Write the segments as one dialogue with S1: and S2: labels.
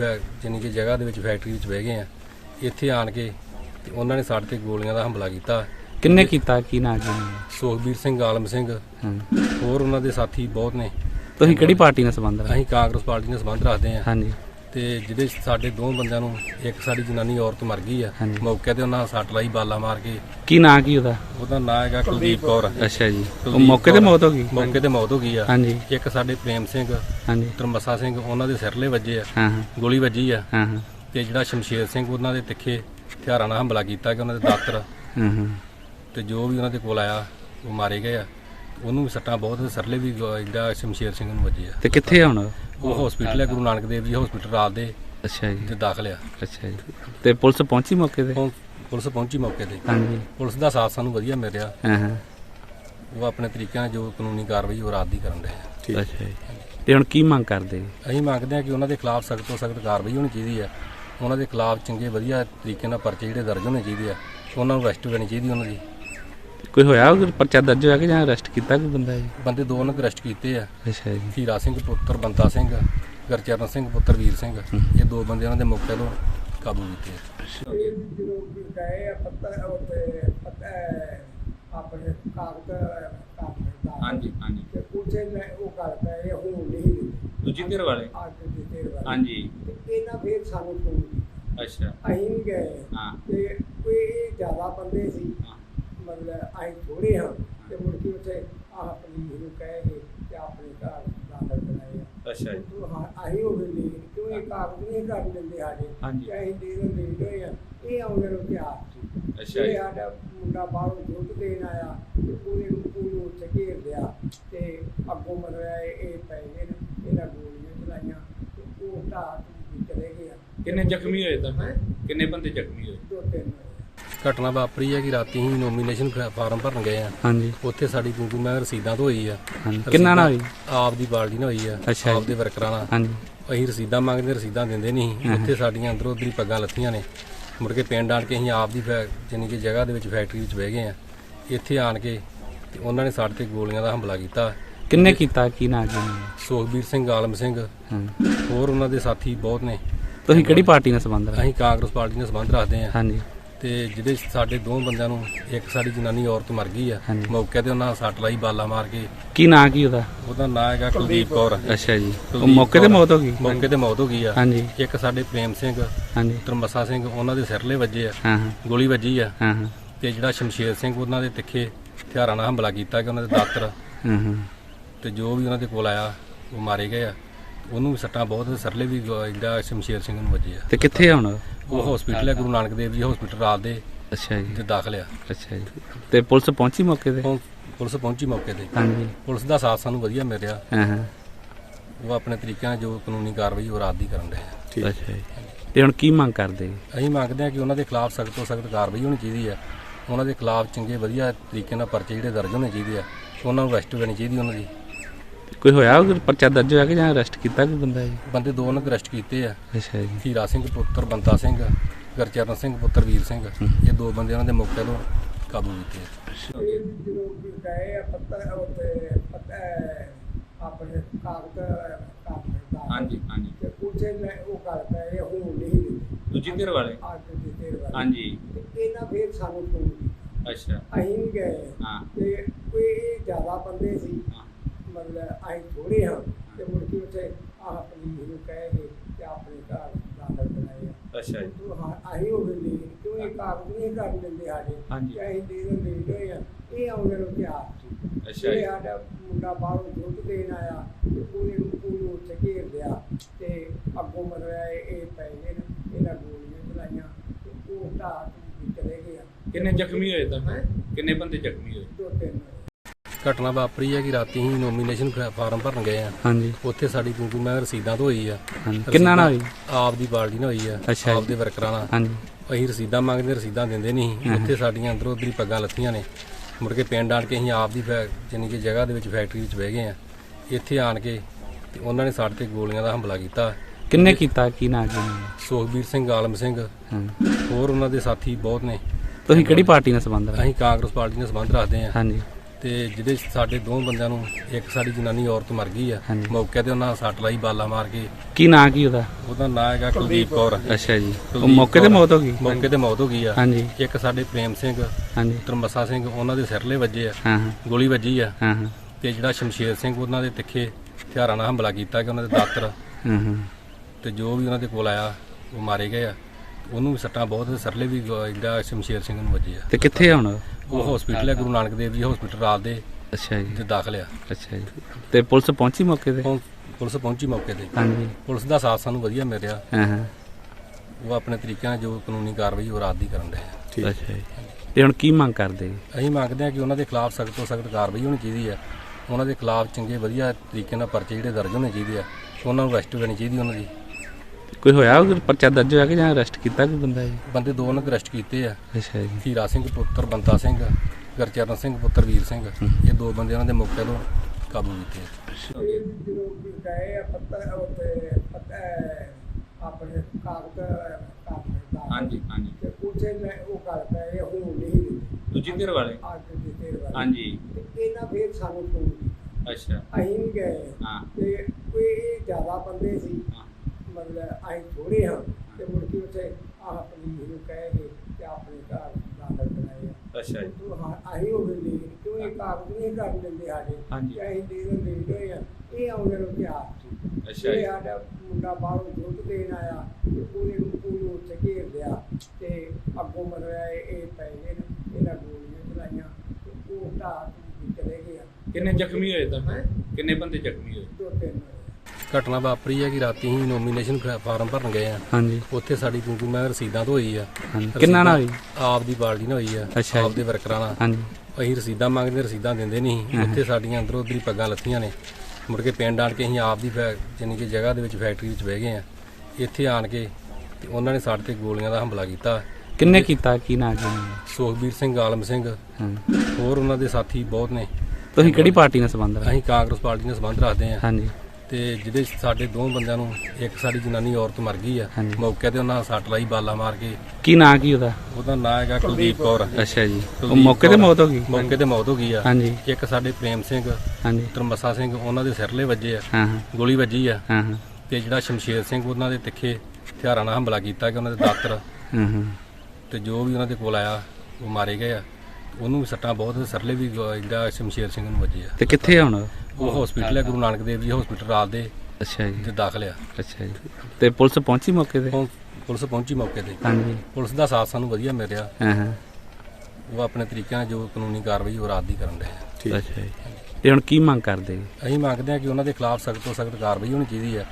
S1: ਜਾਣੀ ਕਿ ਜਗ੍ਹਾ ਦੇ ਵਿੱਚ ਫੈਕਟਰੀ ਵਿੱਚ ਬਹਿ ਗਏ ਆ ਇੱਥੇ ਆਣ ਕੇ ਤੇ ਉਹਨਾਂ ਨੇ ਸਾਡੇ ਤੇ ਗੋਲੀਆਂ ਦਾ ਹਮਲਾ ਕੀਤਾ।
S2: ਕਿੰਨੇ ਕੀਤਾ? ਕੀ ਨਾਂ ਜੀ?
S1: ਸੁਖਬੀਰ ਸਿੰਘ ਆਲਮ ਸਿੰਘ।
S2: ਹਾਂ।
S1: ਹੋਰ ਉਹਨਾਂ ਦੇ ਸਾਥੀ ਬਹੁਤ ਨੇ।
S2: ਤੁਸੀਂ ਕਿਹੜੀ ਪਾਰਟੀ ਨਾਲ ਸੰਬੰਧ ਰੱਖਦੇ?
S1: ਅਸੀਂ ਕਾਂਗਰਸ ਪਾਰਟੀ ਨਾਲ ਸੰਬੰਧ ਰੱਖਦੇ ਆ।
S2: ਹਾਂਜੀ।
S1: ਤੇ ਜਿਹਦੇ ਸਾਡੇ ਦੋ ਬੰਦਿਆਂ ਨੂੰ ਇੱਕ ਸਾਡੀ ਜਨਾਨੀ ਔਰਤ ਮਰ ਗਈ ਆ।
S2: ਹਾਂਜੀ।
S1: ਮੌਕੇ ਤੇ ਉਹਨਾਂ ਸੱਟ ਲਾਈ ਬਾਲਾ ਮਾਰ ਕੇ।
S2: ਕੀ ਨਾਂ ਕੀ ਉਹਦਾ?
S1: ਉਹਦਾ ਨਾਂ ਹੈਗਾ ਕੁਲਦੀਪ ਕੌਰ।
S2: ਅੱਛਾ ਜੀ। ਉਹ
S1: ਕੁਲਦੀਪ
S2: ਮੌਕੇ ਤੇ
S1: ਕੌਰ।
S2: ਮੌਤ ਹੋ ਗਈ?
S1: ਮੌਕੇ ਤੇ ਮੌਤ ਹੋ ਗਈ ਆ।
S2: ਹਾਂਜੀ।
S1: ਇੱਕ ਸਾਡੇ ਪ੍ਰੇਮ ਸਿੰਘ
S2: ਹਾਂਜੀ।
S1: ਤਰਮਸਾ ਸਿੰਘ ਉਹਨਾਂ ਦੇ ਸਿਰਲੇ ਵੱਜੇ ਆ।
S2: ਹਾਂ ਹਾਂ।
S1: ਗੋਲੀ ਵੱਜੀ ਆ।
S2: ਹਾਂ ਹਾਂ।
S1: ਤੇ ਜਿਹੜਾ ਸ਼ਮਸ਼ੇਰ ਸਿੰਘ ਉਹਨਾਂ ਦੇ ਤਿੱਖੇ ਹਥਿਆਰਾਂ ਨਾਲ ਹਮਲਾ ਕੀਤਾ ਕਿ ਉਹਨਾਂ ਦੇ ਦਾਤਰ।
S2: ਹਾਂ ਹਾਂ।
S1: ਤੇ ਜੋ ਵੀ ਉਹਨਾਂ ਦੇ ਕੋਲ ਆਇਆ ਉਹ ਮਾਰੇ ਗਏ ਆ। ਉਹਨੂੰ ਵੀ ਸੱਟਾਂ ਬਹੁਤ ਸਰਲੇ ਵੀ ਜਿਹੜਾ ਸ਼ਮਸ਼ੇਰ ਸਿੰਘ ਨੂੰ ਵੱਜੇ ਆ।
S2: ਤੇ ਕਿੱਥੇ ਆ ਹੁਣ?
S1: ਉਹ ਹਸਪੀਟਲ ਹੈ ਗੁਰੂ ਨਾਨਕ ਦੇਵ ਜੀ ਹਸਪੀਟਲ ਰਾਤ ਦੇ
S2: ਅੱਛਾ ਜੀ।
S1: ਤੇ ਦਾਖਲ ਆ।
S2: ਅੱਛਾ ਜੀ। ਤੇ ਪੁਲਿਸ ਪਹੁੰਚੀ ਮੌਕੇ ਤੇ?
S1: ਪੁਲਿਸ ਪਹੁੰਚੀ ਮੌਕੇ ਤੇ।
S2: ਹਾਂਜੀ।
S1: ਪੁਲਿਸ ਦਾ ਸਾਥ ਸਾਨੂੰ ਵਧੀਆ ਮਿਲ ਰਿਹਾ।
S2: ਹਾਂ ਹਾਂ।
S1: ਉਹ ਆਪਣੇ ਤਰੀਕੇ ਨਾਲ ਜੋ ਕਾਨੂੰਨੀ ਕਾਰਵਾਈ ਉਹ ਰਾਤ ਦੀ ਕਰਨ ਰਹੇ ਆ।
S2: ਅੱਛਾ ਜੀ। ਤੇ ਹੁਣ ਕੀ ਮੰਗ ਕਰਦੇ? ਜੀ?
S1: ਅਸੀਂ ਮੰਗਦੇ ਹਾਂ ਕਿ ਉਹਨਾਂ ਦੇ ਖਿਲਾਫ ਸਖਤ ਤੋਂ ਸਖਤ ਕਾਰਵਾਈ ਹੋਣੀ ਚਾਹੀਦੀ ਹੈ ਉਹਨਾਂ ਦੇ ਖਿਲਾਫ ਚੰਗੇ ਵਧੀਆ ਤਰੀਕੇ ਨਾਲ ਪਰਚੇ ਜਿਹੜੇ ਦਰਜ ਹੋਣੇ ਚਾਹੀਦੇ ਆ। ਉਹਨਾਂ ਨੂੰ ਅਰੈਸਟ ਕਰਨੀ ਚਾਹੀਦੀ ਉਹਨਾਂ ਦੀ।
S2: ਕੋਈ ਹੋਇਆ ਉਹ ਪਰਚਾ ਦਰਜ ਹੋਇਆ ਕਿ ਜਾਂ ਅਰੈਸਟ ਕੀਤਾ ਕੋਈ ਬੰਦਾ ਜੀ?
S1: ਬੰਦੇ ਦੋ ਦੇ ਅਰੈਸਟ ਕੀਤੇ ਆ।
S2: ਅੱਛਾ ਜੀ।
S1: ਹੀਰਾ ਸਿੰਘ ਪੁੱਤਰ ਬੰਤਾ ਸਿੰਘ ਗਰਚਰਨ ਸਿੰਘ ਪੁੱਤਰ ਵੀਰ ਸਿੰਘ। ਇਹ ਦੋ ਬੰਦੇ ਉਹਨਾਂ ਦੇ ਮੌਕੇ ਤੋਂ ਕਾਬੂ ਕੀਤੇ
S3: ਆਪਣੇ ਕਾਗਜ਼
S4: ਹਾਂਜੀ। ਹਾਂਜੀ
S3: ਉਸੇ ਨੇ ਉਹ ਗੱਲ ਪਏ ਹੁਣ ਨਹੀਂ
S4: ਦੂਜੀ ਧਿਰ ਵਾਲੇ?
S3: ਅੱਜ ਦੀ ਦੇਰ ਬਾਅਦ
S4: ਹਾਂਜੀ।
S3: ਇਹਨਾਂ ਫੇਰ ਸਾਨੂੰ ਫੋਨ
S4: ਅੱਛਾ।
S3: ਅਸੀਂ ਗਏ।
S4: ਹਾਂ।
S3: ਤੇ ਕੋਈ ਜ਼ਿਆਦਾ ਬੰਦੇ ਸੀ।
S4: ਹਾਂ,
S3: ਮਤਲਬ ਅਸੀਂ ਥੋੜੇ ਹਾਂ ਤੇ ਮੁੜ ਕੇ ਉੱਥੇ ਆਹ ਪੁਲਿਸ ਨੂੰ ਕਹੇ ਕਿ ਤੇ ਆਪਣੇ ਘਰ ਦਾਖਲ ਕਰਾਏ ਆ।
S4: ਅੱਛਾ ਜੀ।
S3: ਤੂੰ ਹਾਂ ਉਹ ਵੇਲੇ ਕਿਉਂ ਇਹ ਕਾਗਜ਼ ਨਹੀਂ ਕਰ ਦਿੰਦੇ ਸਾਡੇ। ਤੇ ਅਸੀਂ ਦੇ ਦਿੰਦੇ ਹੋਏ ਆ। ਇਹ ਆਉਂਦੇ ਨੂੰ ਤਿਆਰ ਸੀ
S4: ਅੱਛਾ ਜੀ।
S3: ਸਾਡਾ ਮੁੰਡਾ ਬਾਹਰੋਂ ਦੁੱਧ ਦੇਣ ਆਇਆ ਤੇ ਉਹਨੇ ਉਹਨੂੰ ਉੱਥੇ ਘੇਰ ਲਿਆ ਤੇ ਅੱਗੋਂ ਮਤਲਬ ਇਹ ਇਹ ਪੈ ਗਏ ਨੇ ਇਹਨਾਂ ਗੋਲੀਆਂ ਚਲਾਈਆਂ ਤੇ ਉਹ ਢਾਹ ਕੇ ਚਲੇ ਗਿਆ।
S4: ਕਿੰਨੇ ਜ਼ਖਮੀ ਹੋਏ ਤਾਂ? ਕਿੰਨੇ ਬੰਦੇ ਜ਼ਖਮੀ ਹੋਏ?
S3: ਦੋ ਤਿੰਨ ਹੋਏ।
S1: ਘਟਨਾ ਵਾਪਰੀ ਹੈ ਕਿ ਰਾਤੀ ਹੀ ਨੋਮੀਨੇਸ਼ਨ ਫਾਰਮ ਭਰਨ ਗਏ ਆ।
S2: ਹਾਂਜੀ।
S1: ਉੱਥੇ ਸਾਡੀ ਕਿਉਂਕਿ ਮੈਂ ਰਸੀਦਾਂ ਤੋਂ ਹੋਈ ਆ।
S2: ਹਾਂਜੀ। ਕਿੰਨਾ ਨਾਲ ਹੋਈ?
S1: ਆਪ ਦੀ ਬਾਲਦੀ ਨਾਲ ਹੋਈ ਆ
S2: ਅੱਛਾ।
S1: ਆਪ ਦੇ ਵਰਕਰਾਂ ਨਾਲ।
S2: ਹਾਂਜੀ।
S1: ਅਸੀਂ ਰਸੀਦਾਂ ਮੰਗਦੇ ਰਸੀਦਾਂ ਦਿੰਦੇ ਨਹੀਂ ਉੱਥੇ ਸਾਡੀਆਂ ਅੰਦਰੋਂ ਉੱਧਰੀ ਪੱਗਾਂ ਲੱਥੀਆਂ ਨੇ। ਮੁੜ ਕੇ ਪਿੰਡ ਆਣ ਕੇ ਅਸੀਂ ਆਪ ਦੀ ਜਾਣੀ ਕਿ ਜਗ੍ਹਾ ਦੇ ਵਿੱਚ ਫੈਕਟਰੀ ਵਿੱਚ ਬਹਿ ਗਏ ਆ। ਇੱਥੇ ਆਣ ਕੇ ਤੇ ਉਹਨਾਂ ਨੇ ਸਾਡੇ ਤੇ ਗੋਲੀਆਂ ਦਾ ਹਮਲਾ ਕੀਤਾ।
S2: ਕਿੰਨੇ ਕੀਤਾ? ਕੀ ਨਾਂ ਜੀ?
S1: ਸੁਖਬੀਰ ਸਿੰਘ ਆਲਮ ਸਿੰਘ। ਹੋਰ ਉਹਨਾਂ ਦੇ ਸਾਥੀ ਬਹੁਤ ਨੇ।
S2: ਤੁਸੀਂ ਕਿਹੜੀ ਪਾਰਟੀ ਨਾਲ ਸੰਬੰਧ ਰੱਖਦੇ?
S1: ਅਸੀਂ ਕਾਂਗਰਸ ਪਾਰਟੀ ਨਾਲ ਸੰਬੰਧ ਰੱਖਦੇ ਆ।
S2: ਹਾਂਜੀ।
S1: ਤੇ ਜਿਹਦੇ ਸਾਡੇ ਦੋ ਬੰਦਿਆਂ ਨੂੰ ਇੱਕ ਸਾਡੀ ਜਨਾਨੀ ਔਰਤ ਮਰ ਗਈ ਆ
S2: ਹਾਂਜੀ।
S1: ਮੌਕੇ ਤੇ ਉਹਨਾਂ ਸੱਟ ਲਾਈ ਬਾਲਾ ਮਾਰ ਕੇ।
S2: ਕੀ ਨਾਂ ਕੀ ਉਹਦਾ?
S1: ਉਹਦਾ ਨਾਂ ਹੈਗਾ ਕੁਲਦੀਪ ਕੌਰ।
S2: ਅੱਛਾ ਜੀ। ਉਹ
S1: ਕੁਲਦੀਪ
S2: ਮੌਕੇ ਤੇ
S1: ਕੌਰ।
S2: ਮੌਤ ਹੋ ਗਈ?
S1: ਮੌਕੇ ਤੇ ਮੌਤ ਹੋ ਗਈ ਆ।
S2: ਹਾਂਜੀ।
S1: ਇੱਕ ਸਾਡੇ ਪ੍ਰੇਮ ਸਿੰਘ
S2: ਹਾਂਜੀ।
S1: ਤਰਮਸਾ ਸਿੰਘ ਉਹਨਾਂ ਦੇ ਸਿਰਲੇ ਵੱਜੇ ਆ।
S2: ਹਾਂ ਹਾਂ।
S1: ਗੋਲੀ ਵੱਜੀ ਆ।
S2: ਹਾਂ ਹਾਂ।
S1: ਤੇ ਜਿਹੜਾ ਸ਼ਮਸ਼ੇਰ ਸਿੰਘ ਉਹਨਾਂ ਦੇ ਤਿੱਖੇ ਹਥਿਆਰਾਂ ਨਾਲ ਹਮਲਾ ਕੀਤਾ ਕਿ ਉਹਨਾਂ ਦੇ ਦਾਤਰ।
S2: ਹਾਂ ਹਾਂ।
S1: ਤੇ ਜੋ ਵੀ ਉਹਨਾਂ ਦੇ ਕੋਲ ਆਇਆ ਉਹ ਮਾਰੇ ਗਏ ਆ। ਉਹਨੂੰ ਵੀ ਸੱਟਾਂ ਬਹੁਤ ਸਰਲੇ ਵੀ ਜਿਹੜਾ ਸ਼ਮਸ਼ੇਰ ਸਿੰਘ ਨੂੰ ਵੱਜੇ ਆ।
S2: ਤੇ ਕਿੱਥੇ ਆ ਹੁਣ?
S1: ਉਹ ਹਸਪੀਟਲ ਹੈ ਗੁਰੂ ਨਾਨਕ ਦੇਵ ਜੀ ਹਸਪੀਟਲ ਰਾਤ ਦੇ
S2: ਅੱਛਾ ਜੀ।
S1: ਤੇ ਦਾਖਲ ਆ।
S2: ਅੱਛਾ ਜੀ। ਤੇ ਪੁਲਿਸ ਪਹੁੰਚੀ ਮੌਕੇ ਤੇ?
S1: ਪੁਲਿਸ ਪਹੁੰਚੀ ਮੌਕੇ ਤੇ।
S2: ਹਾਂਜੀ।
S1: ਪੁਲਿਸ ਦਾ ਸਾਥ ਸਾਨੂੰ ਵਧੀਆ ਮਿਲ ਰਿਹਾ।
S2: ਹਾਂ ਹਾਂ।
S1: ਉਹ ਆਪਣੇ ਤਰੀਕੇ ਨਾਲ ਜੋ ਕਾਨੂੰਨੀ ਕਾਰਵਾਈ ਉਹ ਰਾਤ ਦੀ ਕਰਨ ਰਹੇ ਆ।
S2: ਅੱਛਾ ਜੀ। ਤੇ ਹੁਣ ਕੀ ਮੰਗ ਕਰਦੇ?
S1: ਅਸੀਂ ਮੰਗਦੇ ਹਾਂ ਕਿ ਉਹਨਾਂ ਦੇ ਖਿਲਾਫ ਸਖਤ ਤੋਂ ਸਖਤ ਕਾਰਵਾਈ ਹੋਣੀ ਚਾਹੀਦੀ ਹੈ ਉਹਨਾਂ ਦੇ ਖਿਲਾਫ ਚੰਗੇ ਵਧੀਆ ਤਰੀਕੇ ਨਾਲ ਪਰਚੇ ਜਿਹੜੇ ਦਰਜ ਹੋਣੇ ਚਾਹੀਦੇ ਆ। ਉਹਨਾਂ ਨੂੰ ਅਰੈਸਟ ਕਰਨੀ ਚਾਹੀਦੀ ਉਹਨਾਂ ਦੀ।
S2: ਕੋਈ ਹੋਇਆ ਉਹ ਪਰਚਾ ਦਰਜ ਹੋਇਆ ਕਿ ਜਾਂ ਅਰੈਸਟ ਕੀਤਾ ਕੋਈ ਬੰਦਾ ਜੀ?
S1: ਬੰਦੇ ਦੋ ਦੇ ਅਰੈਸਟ ਕੀਤੇ ਆ।
S2: ਅੱਛਾ ਜੀ।
S1: ਹੀਰਾ ਸਿੰਘ ਪੁੱਤਰ ਬੰਤਾ ਸਿੰਘ ਗਰਚਰਨ ਸਿੰਘ ਪੁੱਤਰ ਵੀਰ ਸਿੰਘ। ਇਹ ਦੋ ਬੰਦੇ ਉਹਨਾਂ ਦੇ ਮੌਕੇ ਤੋਂ ਕਾਬੂ ਕੀਤੇ।
S3: ਇਹ ਆਪਣੇ ਕਾਗਜ਼
S4: ਹਾਂਜੀ ਹਾਂਜੀ।
S3: ਤੇ ਉਸੇ ਨੇ ਉਹ ਗੱਲ ਪਏ ਹੁਣ ਨਹੀਂ
S4: ਦੂਜੀ ਧਿਰ ਵਾਲੇ?
S3: ਅੱਜ ਦੀ ਦੇਰ ਬਾਅਦ
S4: ਹਾਂਜੀ।
S3: ਇਹਨਾਂ ਫੇਰ ਸਾਨੂੰ ਫੋਨ
S4: ਅੱਛਾ।
S3: ਅਸੀਂ ਗਏ।
S4: ਹਾਂ।
S3: ਤੇ ਕੋਈ ਜ਼ਿਆਦਾ ਬੰਦੇ ਸੀ।
S4: ਹਾਂ,
S3: ਮਤਲਬ ਅਸੀਂ ਥੋੜੇ ਹਾਂ ਤੇ ਮੁੜ ਕੇ ਉੱਥੇ ਆਹ ਪੁਲਿਸ ਨੂੰ ਕਹੇ ਕਿ ਆਪਣੇ ਘਰ ਦਾਖਲ ਕਰਾਏ ਆ।
S4: ਅੱਛਾ ਜੀ।
S3: ਤੂੰ ਹਾਂ ਵੇਲੇ ਕਿਉਂ ਇਹ ਕਾਗਜ਼ ਨਹੀਂ ਕਰ ਦਿੰਦੇ ਸਾਡੇ
S4: ਹਾਂਜੀ।
S3: ਅਸੀਂ ਦੇ ਦਿੰਦੇ ਹੋਏ ਆ। ਇਹ ਆਉਂਦੇ ਨੂੰ ਤਿਆਰ ਸੀ।
S4: ਅੱਛਾ
S3: ਇਹ
S4: ਜੀ।
S3: ਸਾਡਾ ਮੁੰਡਾ ਬਾਹਰੋਂ ਦੁੱਧ ਦੇਣ ਆਇਆ ਤੇ ਉਹਨੇ ਉਹਨੂੰ ਉੱਥੇ ਘੇਰ ਲਿਆ ਤੇ ਅੱਗੋਂ ਮਤਲਬ ਇਹ ਇਹ ਪੈ ਗਏ ਨੇ ਇਹਨਾਂ ਗੋਲੀਆਂ ਚਲਾਈਆਂ ਤੇ ਉਹ ਕੇ ਚਲੇ ਗਿਆ
S4: ਕਿੰਨੇ ਜ਼ਖਮੀ ਹੋਏ ਤਾਂ? ਕਿੰਨੇ ਬੰਦੇ ਜ਼ਖਮੀ ਹੋਏ?
S3: ਦੋ ਤਿੰਨ।
S1: ਘਟਨਾ ਵਾਪਰੀ ਹੈ ਕਿ ਰਾਤੀ ਹੀ ਨੋਮੀਨੇਸ਼ਨ ਫਾਰਮ ਭਰਨ ਗਏ ਆ।
S2: ਹਾਂਜੀ।
S1: ਉੱਥੇ ਸਾਡੀ ਕਿਉਂਕਿ ਮੈਂ ਰਸੀਦਾਂ ਤੋਂ ਹੋਈ ਆ।
S2: ਕਿੰਨਾ ਨਾਲ ਹੋਈ?
S1: ਆਪ ਦੀ ਬਾਲਦੀ ਨਾਲ ਹੋਈ ਆ। ਆਪ ਦੇ ਵਰਕਰਾਂ ਨਾਲ।
S2: ਹਾਂਜੀ।
S1: ਅਸੀਂ ਰਸੀਦਾਂ ਮੰਗਦੇ ਰਸੀਦਾਂ ਦਿੰਦੇ ਨਹੀਂ ਉੱਥੇ ਸਾਡੀਆਂ ਅੰਦਰੋਂ ਉੱਧਰੀ ਪੱਗਾਂ ਲੱਥੀਆਂ ਨੇ। ਮੁੜ ਕੇ ਪਿੰਡ ਆਣ ਕੇ ਅਸੀਂ ਆਪ ਦੀ ਜਾਣੀ ਕਿ ਜਗ੍ਹਾ ਦੇ ਵਿੱਚ ਫੈਕਟਰੀ ਵਿੱਚ ਬਹਿ ਗਏ ਆ। ਇੱਥੇ ਆਣ ਕੇ ਤੇ ਉਹਨਾਂ ਨੇ ਸਾਡੇ ਤੇ ਗੋਲੀਆਂ ਦਾ ਹਮਲਾ ਕੀਤਾ।
S2: ਕਿੰਨੇ ਕੀਤਾ? ਕੀ ਨਾਂ ਜੀ?
S1: ਸੁਖਬੀਰ ਸਿੰਘ ਆਲਮ ਸਿੰਘ। ਹੋਰ ਉਹਨਾਂ ਦੇ ਸਾਥੀ ਬਹੁਤ ਨੇ।
S2: ਤੁਸੀਂ ਕਿਹੜੀ ਪਾਰਟੀ ਨਾਲ ਸੰਬੰਧ ਰੱਖਦੇ?
S1: ਅਸੀਂ ਕਾਂਗਰਸ ਪਾਰਟੀ ਨਾਲ ਸੰਬੰਧ ਰੱਖਦੇ ਆ।
S2: ਹਾਂਜੀ।
S1: ਤੇ ਜਿਹਦੇ 'ਚ ਸਾਡੇ ਦੋ ਬੰਦਿਆਂ ਨੂੰ ਇੱਕ ਸਾਡੀ ਜਨਾਨੀ ਔਰਤ ਮਰ ਗਈ ਆ।
S2: ਹਾਂਜੀ।
S1: ਮੌਕੇ ਤੇ ਉਹਨਾਂ ਸੱਟ ਲਾਈ ਬਾਲਾ ਮਾਰ ਕੇ।
S2: ਕੀ ਨਾਂ ਕੀ ਉਹਦਾ?
S1: ਉਹਦਾ ਨਾਂ ਹੈਗਾ ਕੁਲਦੀਪ ਕੌਰ।
S2: ਅੱਛਾ ਜੀ। ਉਹ
S1: ਕੁਲਦੀਪ
S2: ਮੌਕੇ ਤੇ
S1: ਕੌਰ।
S2: ਮੌਤ ਹੋ ਗਈ?
S1: ਮੌਕੇ ਤੇ ਮੌਤ ਹੋ ਗਈ ਆ।
S2: ਹਾਂਜੀ।
S1: ਇੱਕ ਸਾਡੇ ਪ੍ਰੇਮ ਸਿੰਘ
S2: ਹਾਂਜੀ।
S1: ਪੁੱਤਰ ਮੱਸਾ ਸਿੰਘ ਉਹਨਾਂ ਦੇ ਸਿਰਲੇ ਵੱਜੇ ਆ।
S2: ਹਾਂ ਹਾਂ।
S1: ਗੋਲੀ ਵੱਜੀ ਆ।
S2: ਹਾਂ ਹਾਂ।
S1: ਤੇ ਜਿਹੜਾ ਸ਼ਮਸ਼ੇਰ ਸਿੰਘ ਉਹਨਾਂ ਦੇ ਤਿੱਖੇ ਹਥਿਆਰਾਂ ਨਾਲ ਹਮਲਾ ਕੀਤਾ ਕਿ ਉਹਨਾਂ ਦੇ ਦਾਤਰ।
S2: ਹਾਂ ਹਾਂ।
S1: ਤੇ ਜੋ ਵੀ ਉਹਨਾਂ ਦੇ ਕੋਲ ਆਇਆ ਉਹ ਮਾਰੇ ਗਏ ਆ। ਉਹਨੂੰ ਵੀ ਸੱਟਾਂ ਬਹੁਤ ਸਰਲੇ ਵੀ ਜਿਹੜਾ ਸ਼ਮਸ਼ੇਰ ਸਿੰਘ ਨੂੰ ਵੱਜੇ ਆ।
S2: ਤੇ ਕਿੱਥੇ ਆ ਹੁਣ? ਉਹ?
S1: ਹਸਪੀਟਲ ਹੈ ਗੁਰੂ ਨਾਨਕ ਦੇਵ ਜੀ ਹਸਪੀਟਲ ਰਾਤ ਦੇ
S2: ਅੱਛਾ ਜੀ।
S1: ਤੇ ਦਾਖਲ ਆ।
S2: ਅੱਛਾ ਜੀ। ਤੇ ਪੁਲਿਸ ਪਹੁੰਚੀ ਮੌਕੇ ਤੇ?
S1: ਪੁਲਿਸ ਪਹੁੰਚੀ ਮੌਕੇ ਤੇ।
S2: ਹਾਂਜੀ।
S1: ਪੁਲਿਸ ਦਾ ਸਾਥ ਸਾਨੂੰ ਵਧੀਆ ਮਿਲ ਰਿਹਾ।
S2: ਹਾਂ ਹਾਂ।
S1: ਉਹ ਆਪਣੇ ਤਰੀਕੇ ਨਾਲ ਜੋ ਕਾਨੂੰਨੀ ਕਾਰਵਾਈ ਉਹ ਰਾਤ ਦੀ ਕਰਨ ਰਹੇ ਆ।
S2: ਅੱਛਾ ਜੀ। ਤੇ ਹੁਣ ਕੀ ਮੰਗ ਕਰਦੇ?
S1: ਅਸੀਂ ਮੰਗਦੇ ਹਾਂ ਕਿ ਉਹਨਾਂ ਦੇ ਖਿਲਾਫ ਸਖਤ ਤੋਂ ਸਖਤ ਕਾਰਵਾਈ ਹੋਣੀ ਚਾਹੀਦੀ ਹੈ ਉਹਨਾਂ ਦੇ ਖਿਲਾਫ ਚੰਗੇ ਵਧੀਆ ਤਰੀਕੇ ਨਾਲ ਪਰਚੇ ਜਿਹੜੇ ਦਰਜ ਹੋਣੇ ਚਾਹੀਦੇ ਆ। ਉਹਨਾਂ ਨੂੰ ਅਰੈਸਟ ਕਰਨੀ ਚਾਹੀਦੀ ਉਹਨਾਂ ਦੀ।
S2: ਕੋਈ ਹੋਇਆ ਉਹ ਪਰਚਾ ਦਰਜ ਹੋਇਆ ਕਿ ਜਾਂ ਅਰੈਸਟ ਕੀਤਾ ਕੋਈ ਬੰਦਾ ਜੀ?
S1: ਬੰਦੇ ਦੋ ਦੇ ਅਰੈਸਟ ਕੀਤੇ ਆ।
S2: ਅੱਛਾ ਜੀ।
S1: ਹੀਰਾ ਸਿੰਘ ਪੁੱਤਰ ਬੰਤਾ ਸਿੰਘ ਗਰਚਰਨ ਸਿੰਘ ਪੁੱਤਰ ਵੀਰ ਸਿੰਘ। ਇਹ ਦੋ ਬੰਦੇ ਉਹਨਾਂ ਦੇ ਮੌਕੇ ਤੋਂ ਕਾਬੂ ਕੀਤੇ।
S3: ਇਹ ਆਪਣੇ ਕਾਗਜ਼
S4: ਹਾਂਜੀ ਹਾਂਜੀ।
S3: ਤੇ ਉੱਥੇ ਮੈਂ ਉਹ ਗੱਲ ਪਏ ਹੁਣ ਨਹੀਂ
S4: ਦੂਜੀ ਧਿਰ ਵਾਲੇ?
S3: ਅੱਜ ਦੀ ਤੇਰ ਵਾਲੇ।
S4: ਹਾਂਜੀ।
S3: ਤੇ ਇਹਨਾਂ ਫੇਰ ਸਾਨੂੰ ਫੋਨ
S4: ਅੱਛਾ।
S3: ਅਸੀਂ ਵੀ ਗਏ।
S4: ਹਾਂ।
S3: ਤੇ ਕੋਈ ਜ਼ਿਆਦਾ ਬੰਦੇ ਸੀ।
S4: ਹਾਂ,
S3: ਮਤਲਬ ਅਸੀਂ ਥੋੜੇ ਹਾਂ ਤੇ ਮੁੜ ਕੇ ਉੱਥੇ ਆਹ ਪੁਲਿਸ ਨੂੰ ਕਹੇ ਕਿ ਤੇ ਆਪਣੇ ਘਰ ਦਾਖਲ ਕਰਾਏ ਆ
S4: ਅੱਛਾ ਜੀ।
S3: ਤੂੰ ਹਾਂ ਲੇਟ ਕਿਉਂ ਇਹ ਕਾਗਜ਼ ਨਹੀਂ ਕਰਨ ਦਿੰਦੇ ਸਾਡੇ?
S4: ਹਾਂਜੀ।
S3: ਤੇ ਅਸੀਂ ਦੇ ਦਿੰਦੇ ਲੇਟ ਹੋਏ ਆ ਇਹ ਆਉਂਦੇ ਨੂੰ ਤਿਆਰ ਸੀ
S4: ਅੱਛਾ
S3: ਇਹ
S4: ਜੀ
S3: ਸਾਡਾ ਮੁੰਡਾ ਬਾਹਰੋਂ ਦੁੱਧ ਦੇਣ ਆਇਆ ਤੇ ਉਹਨੇ ਨੂੰ ਉਹਨੂੰ ਉੱਥੇ ਘੇਰ ਲਿਆ ਤੇ ਅੱਗੋਂ ਮਤਲਬ ਇਹ ਇਹ ਪੈ ਗਏ ਨੇ ਇਹਨਾਂ ਗੋਲੀਆਂ ਚਲਾਈਆਂ ਤੇ ਉਹ ਕੇ ਚਲੇ ਗਏ ਆ।
S4: ਕਿੰਨੇ ਜ਼ਖਮੀ ਹੋਏ ਤਾਂ? ਕਿੰਨੇ ਬੰਦੇ ਜ਼ਖਮੀ ਹੋਏ?
S3: ਦੋ ਤਿੰਨ।
S1: ਘਟਨਾ ਵਾਪਰੀ ਹੈ ਕਿ ਰਾਤੀ ਹੀ ਨੋਮੀਨੇਸ਼ਨ ਫਾਰਮ ਭਰਨ ਗਏ ਆ
S2: ਹਾਂਜੀ।
S1: ਉੱਥੇ ਸਾਡੀ ਕਿਉਂਕਿ ਮੈਂ ਰਸੀਦਾਂ ਤੋਂ ਹੋਈ ਆ।
S2: ਕਿੰਨਾ ਨਾ ਹੋਈ?
S1: ਆਪ ਦੀ ਬਾਲਦੀ ਨਾਲ ਹੋਈ ਆ
S2: ਜੀ।
S1: ਆਪ ਦੇ ਵਰਕਰਾਂ ਨਾਲ।
S2: ਹਾਂਜੀ।
S1: ਅਸੀਂ ਰਸੀਦਾਂ ਮੰਗਦੇ ਰਸੀਦਾਂ ਦਿੰਦੇ ਨਹੀਂ। ਉੱਥੇ ਸਾਡੀਆਂ ਅੰਦਰੋਂ ਉੱਧਰੀ ਪੱਗਾਂ ਲੱਥੀਆਂ ਨੇ। ਮੁੜ ਕੇ ਪਿੰਡ ਆਣ ਕੇ ਅਸੀਂ ਆਪ ਦੀ ਜਾਣੀ ਕਿ ਜਗ੍ਹਾ ਦੇ ਵਿੱਚ ਫੈਕਟਰੀ ਵਿੱਚ ਬਹਿ ਗਏ ਆ ਇੱਥੇ ਆਣ ਕੇ ਤੇ ਉਹਨਾਂ ਨੇ ਸਾਡੇ ਤੇ ਗੋਲੀਆਂ ਦਾ ਹਮਲਾ ਕੀਤਾ।
S2: ਕਿੰਨੇ ਕੀਤਾ? ਕੀ ਨਾਂ ਦਾ?
S1: ਸੁਖਬੀਰ ਸਿੰਘ ਆਲਮ ਸਿੰਘ। ਹੋਰ ਉਹਨਾਂ ਦੇ ਸਾਥੀ ਬਹੁਤ ਨੇ।
S2: ਤੁਸੀਂ ਕਿਹੜੀ ਪਾਰਟੀ ਨਾਲ ਸੰਬੰਧ ਰੱਖਦੇ?
S1: ਅਸੀਂ ਕਾਂਗਰਸ ਪਾਰਟੀ ਨਾਲ ਸੰਬੰਧ ਰੱਖਦੇ ਆ
S2: ਹਾਂਜੀ।
S1: ਤੇ ਜਿਹਦੇ 'ਚ ਸਾਡੇ ਦੋ ਬੰਦਿਆਂ ਨੂੰ ਇੱਕ ਸਾਡੀ ਜਨਾਨੀ ਔਰਤ ਮਰ ਗਈ ਆ।
S2: ਹਾਂਜੀ।
S1: ਮੌਕੇ ਤੇ ਉਹਨਾਂ ਸੱਟ ਲਾਈ ਬਾਲਾ ਮਾਰ ਕੇ।
S2: ਕੀ ਨਾਂ ਕੀ ਉਹਦਾ?
S1: ਉਹਦਾ ਨਾਂ ਹੈਗਾ ਕੁਲਦੀਪ ਕੌਰ।
S2: ਅੱਛਾ ਜੀ। ਉਹ
S1: ਕੁਲਦੀਪ
S2: ਮੌਕੇ ਤੇ
S1: ਕੌਰ।
S2: ਮੌਤ ਹੋ ਗਈ?
S1: ਮੌਕੇ ਤੇ ਮੌਤ ਹੋ ਗਈ ਆ।
S2: ਹਾਂਜੀ।
S1: ਇੱਕ ਸਾਡੇ ਪ੍ਰੇਮ ਸਿੰਘ
S2: ਹਾਂਜੀ।
S1: ਪੁੱਤਰ ਮੱਸਾ ਸਿੰਘ ਉਹਨਾਂ ਦੇ ਸਿਰਲੇ ਵੱਜੇ ਆ।
S2: ਹਾਂ ਹਾਂ।
S1: ਗੋਲੀ ਵੱਜੀ ਆ।
S2: ਹਾਂ ਹਾਂ।
S1: ਤੇ ਜਿਹੜਾ ਸ਼ਮਸ਼ੇਰ ਸਿੰਘ ਉਹਨਾਂ ਦੇ ਤਿੱਖੇ ਹਥਿਆਰਾਂ ਨਾਲ ਹਮਲਾ ਕੀਤਾ ਕਿ ਉਹਨਾਂ ਦੇ ਦਾਤਰ।
S2: ਹਾਂ ਹਾਂ।
S1: ਤੇ ਜੋ ਵੀ ਉਹਨਾਂ ਦੇ ਕੋਲ ਆਇਆ ਉਹ ਮਾਰੇ ਗਏ ਆ। ਉਹਨੂੰ ਵੀ ਸੱਟਾਂ ਬਹੁਤ ਸਰਲੇ ਵੀ ਜਿਹੜਾ ਸ਼ਮਸ਼ੇਰ ਸਿੰਘ ਨੂੰ ਵੱਜੇ ਆ।
S2: ਤੇ ਕਿੱਥੇ ਆ ਹੁਣ? ਉਹ?
S1: ਹਸਪੀਟਲ ਹੈ ਗੁਰੂ ਨਾਨਕ ਦੇਵ ਜੀ ਹਸਪੀਟਲ ਰਾਤ ਦੇ
S2: ਅੱਛਾ ਜੀ।
S1: ਤੇ ਦਾਖਲ ਆ।
S2: ਅੱਛਾ ਜੀ। ਤੇ ਪੁਲਿਸ ਪਹੁੰਚੀ ਮੌਕੇ ਤੇ?
S1: ਪੁਲਿਸ ਪਹੁੰਚੀ ਮੌਕੇ ਤੇ।
S2: ਹਾਂਜੀ।
S1: ਪੁਲਿਸ ਦਾ ਸਾਥ ਸਾਨੂੰ ਵਧੀਆ ਮਿਲ ਰਿਹਾ
S2: ਹਾਂ ਹਾਂ।
S1: ਉਹ ਆਪਣੇ ਤਰੀਕੇ ਨਾਲ ਜੋ ਕਾਨੂੰਨੀ ਕਾਰਵਾਈ ਉਹ ਰਾਤ ਦੀ ਕਰਨ ਰਹੇ ਆ।
S2: ਅੱਛਾ ਜੀ। ਤੇ ਹੁਣ ਕੀ ਮੰਗ ਕਰਦੇ?
S1: ਅਸੀਂ ਮੰਗਦੇ ਹਾਂ ਕਿ ਉਹਨਾਂ ਦੇ ਖਿਲਾਫ ਸਖਤ ਤੋਂ ਸਖਤ ਕਾਰਵਾਈ ਹੋਣੀ ਚਾਹੀਦੀ ਹੈ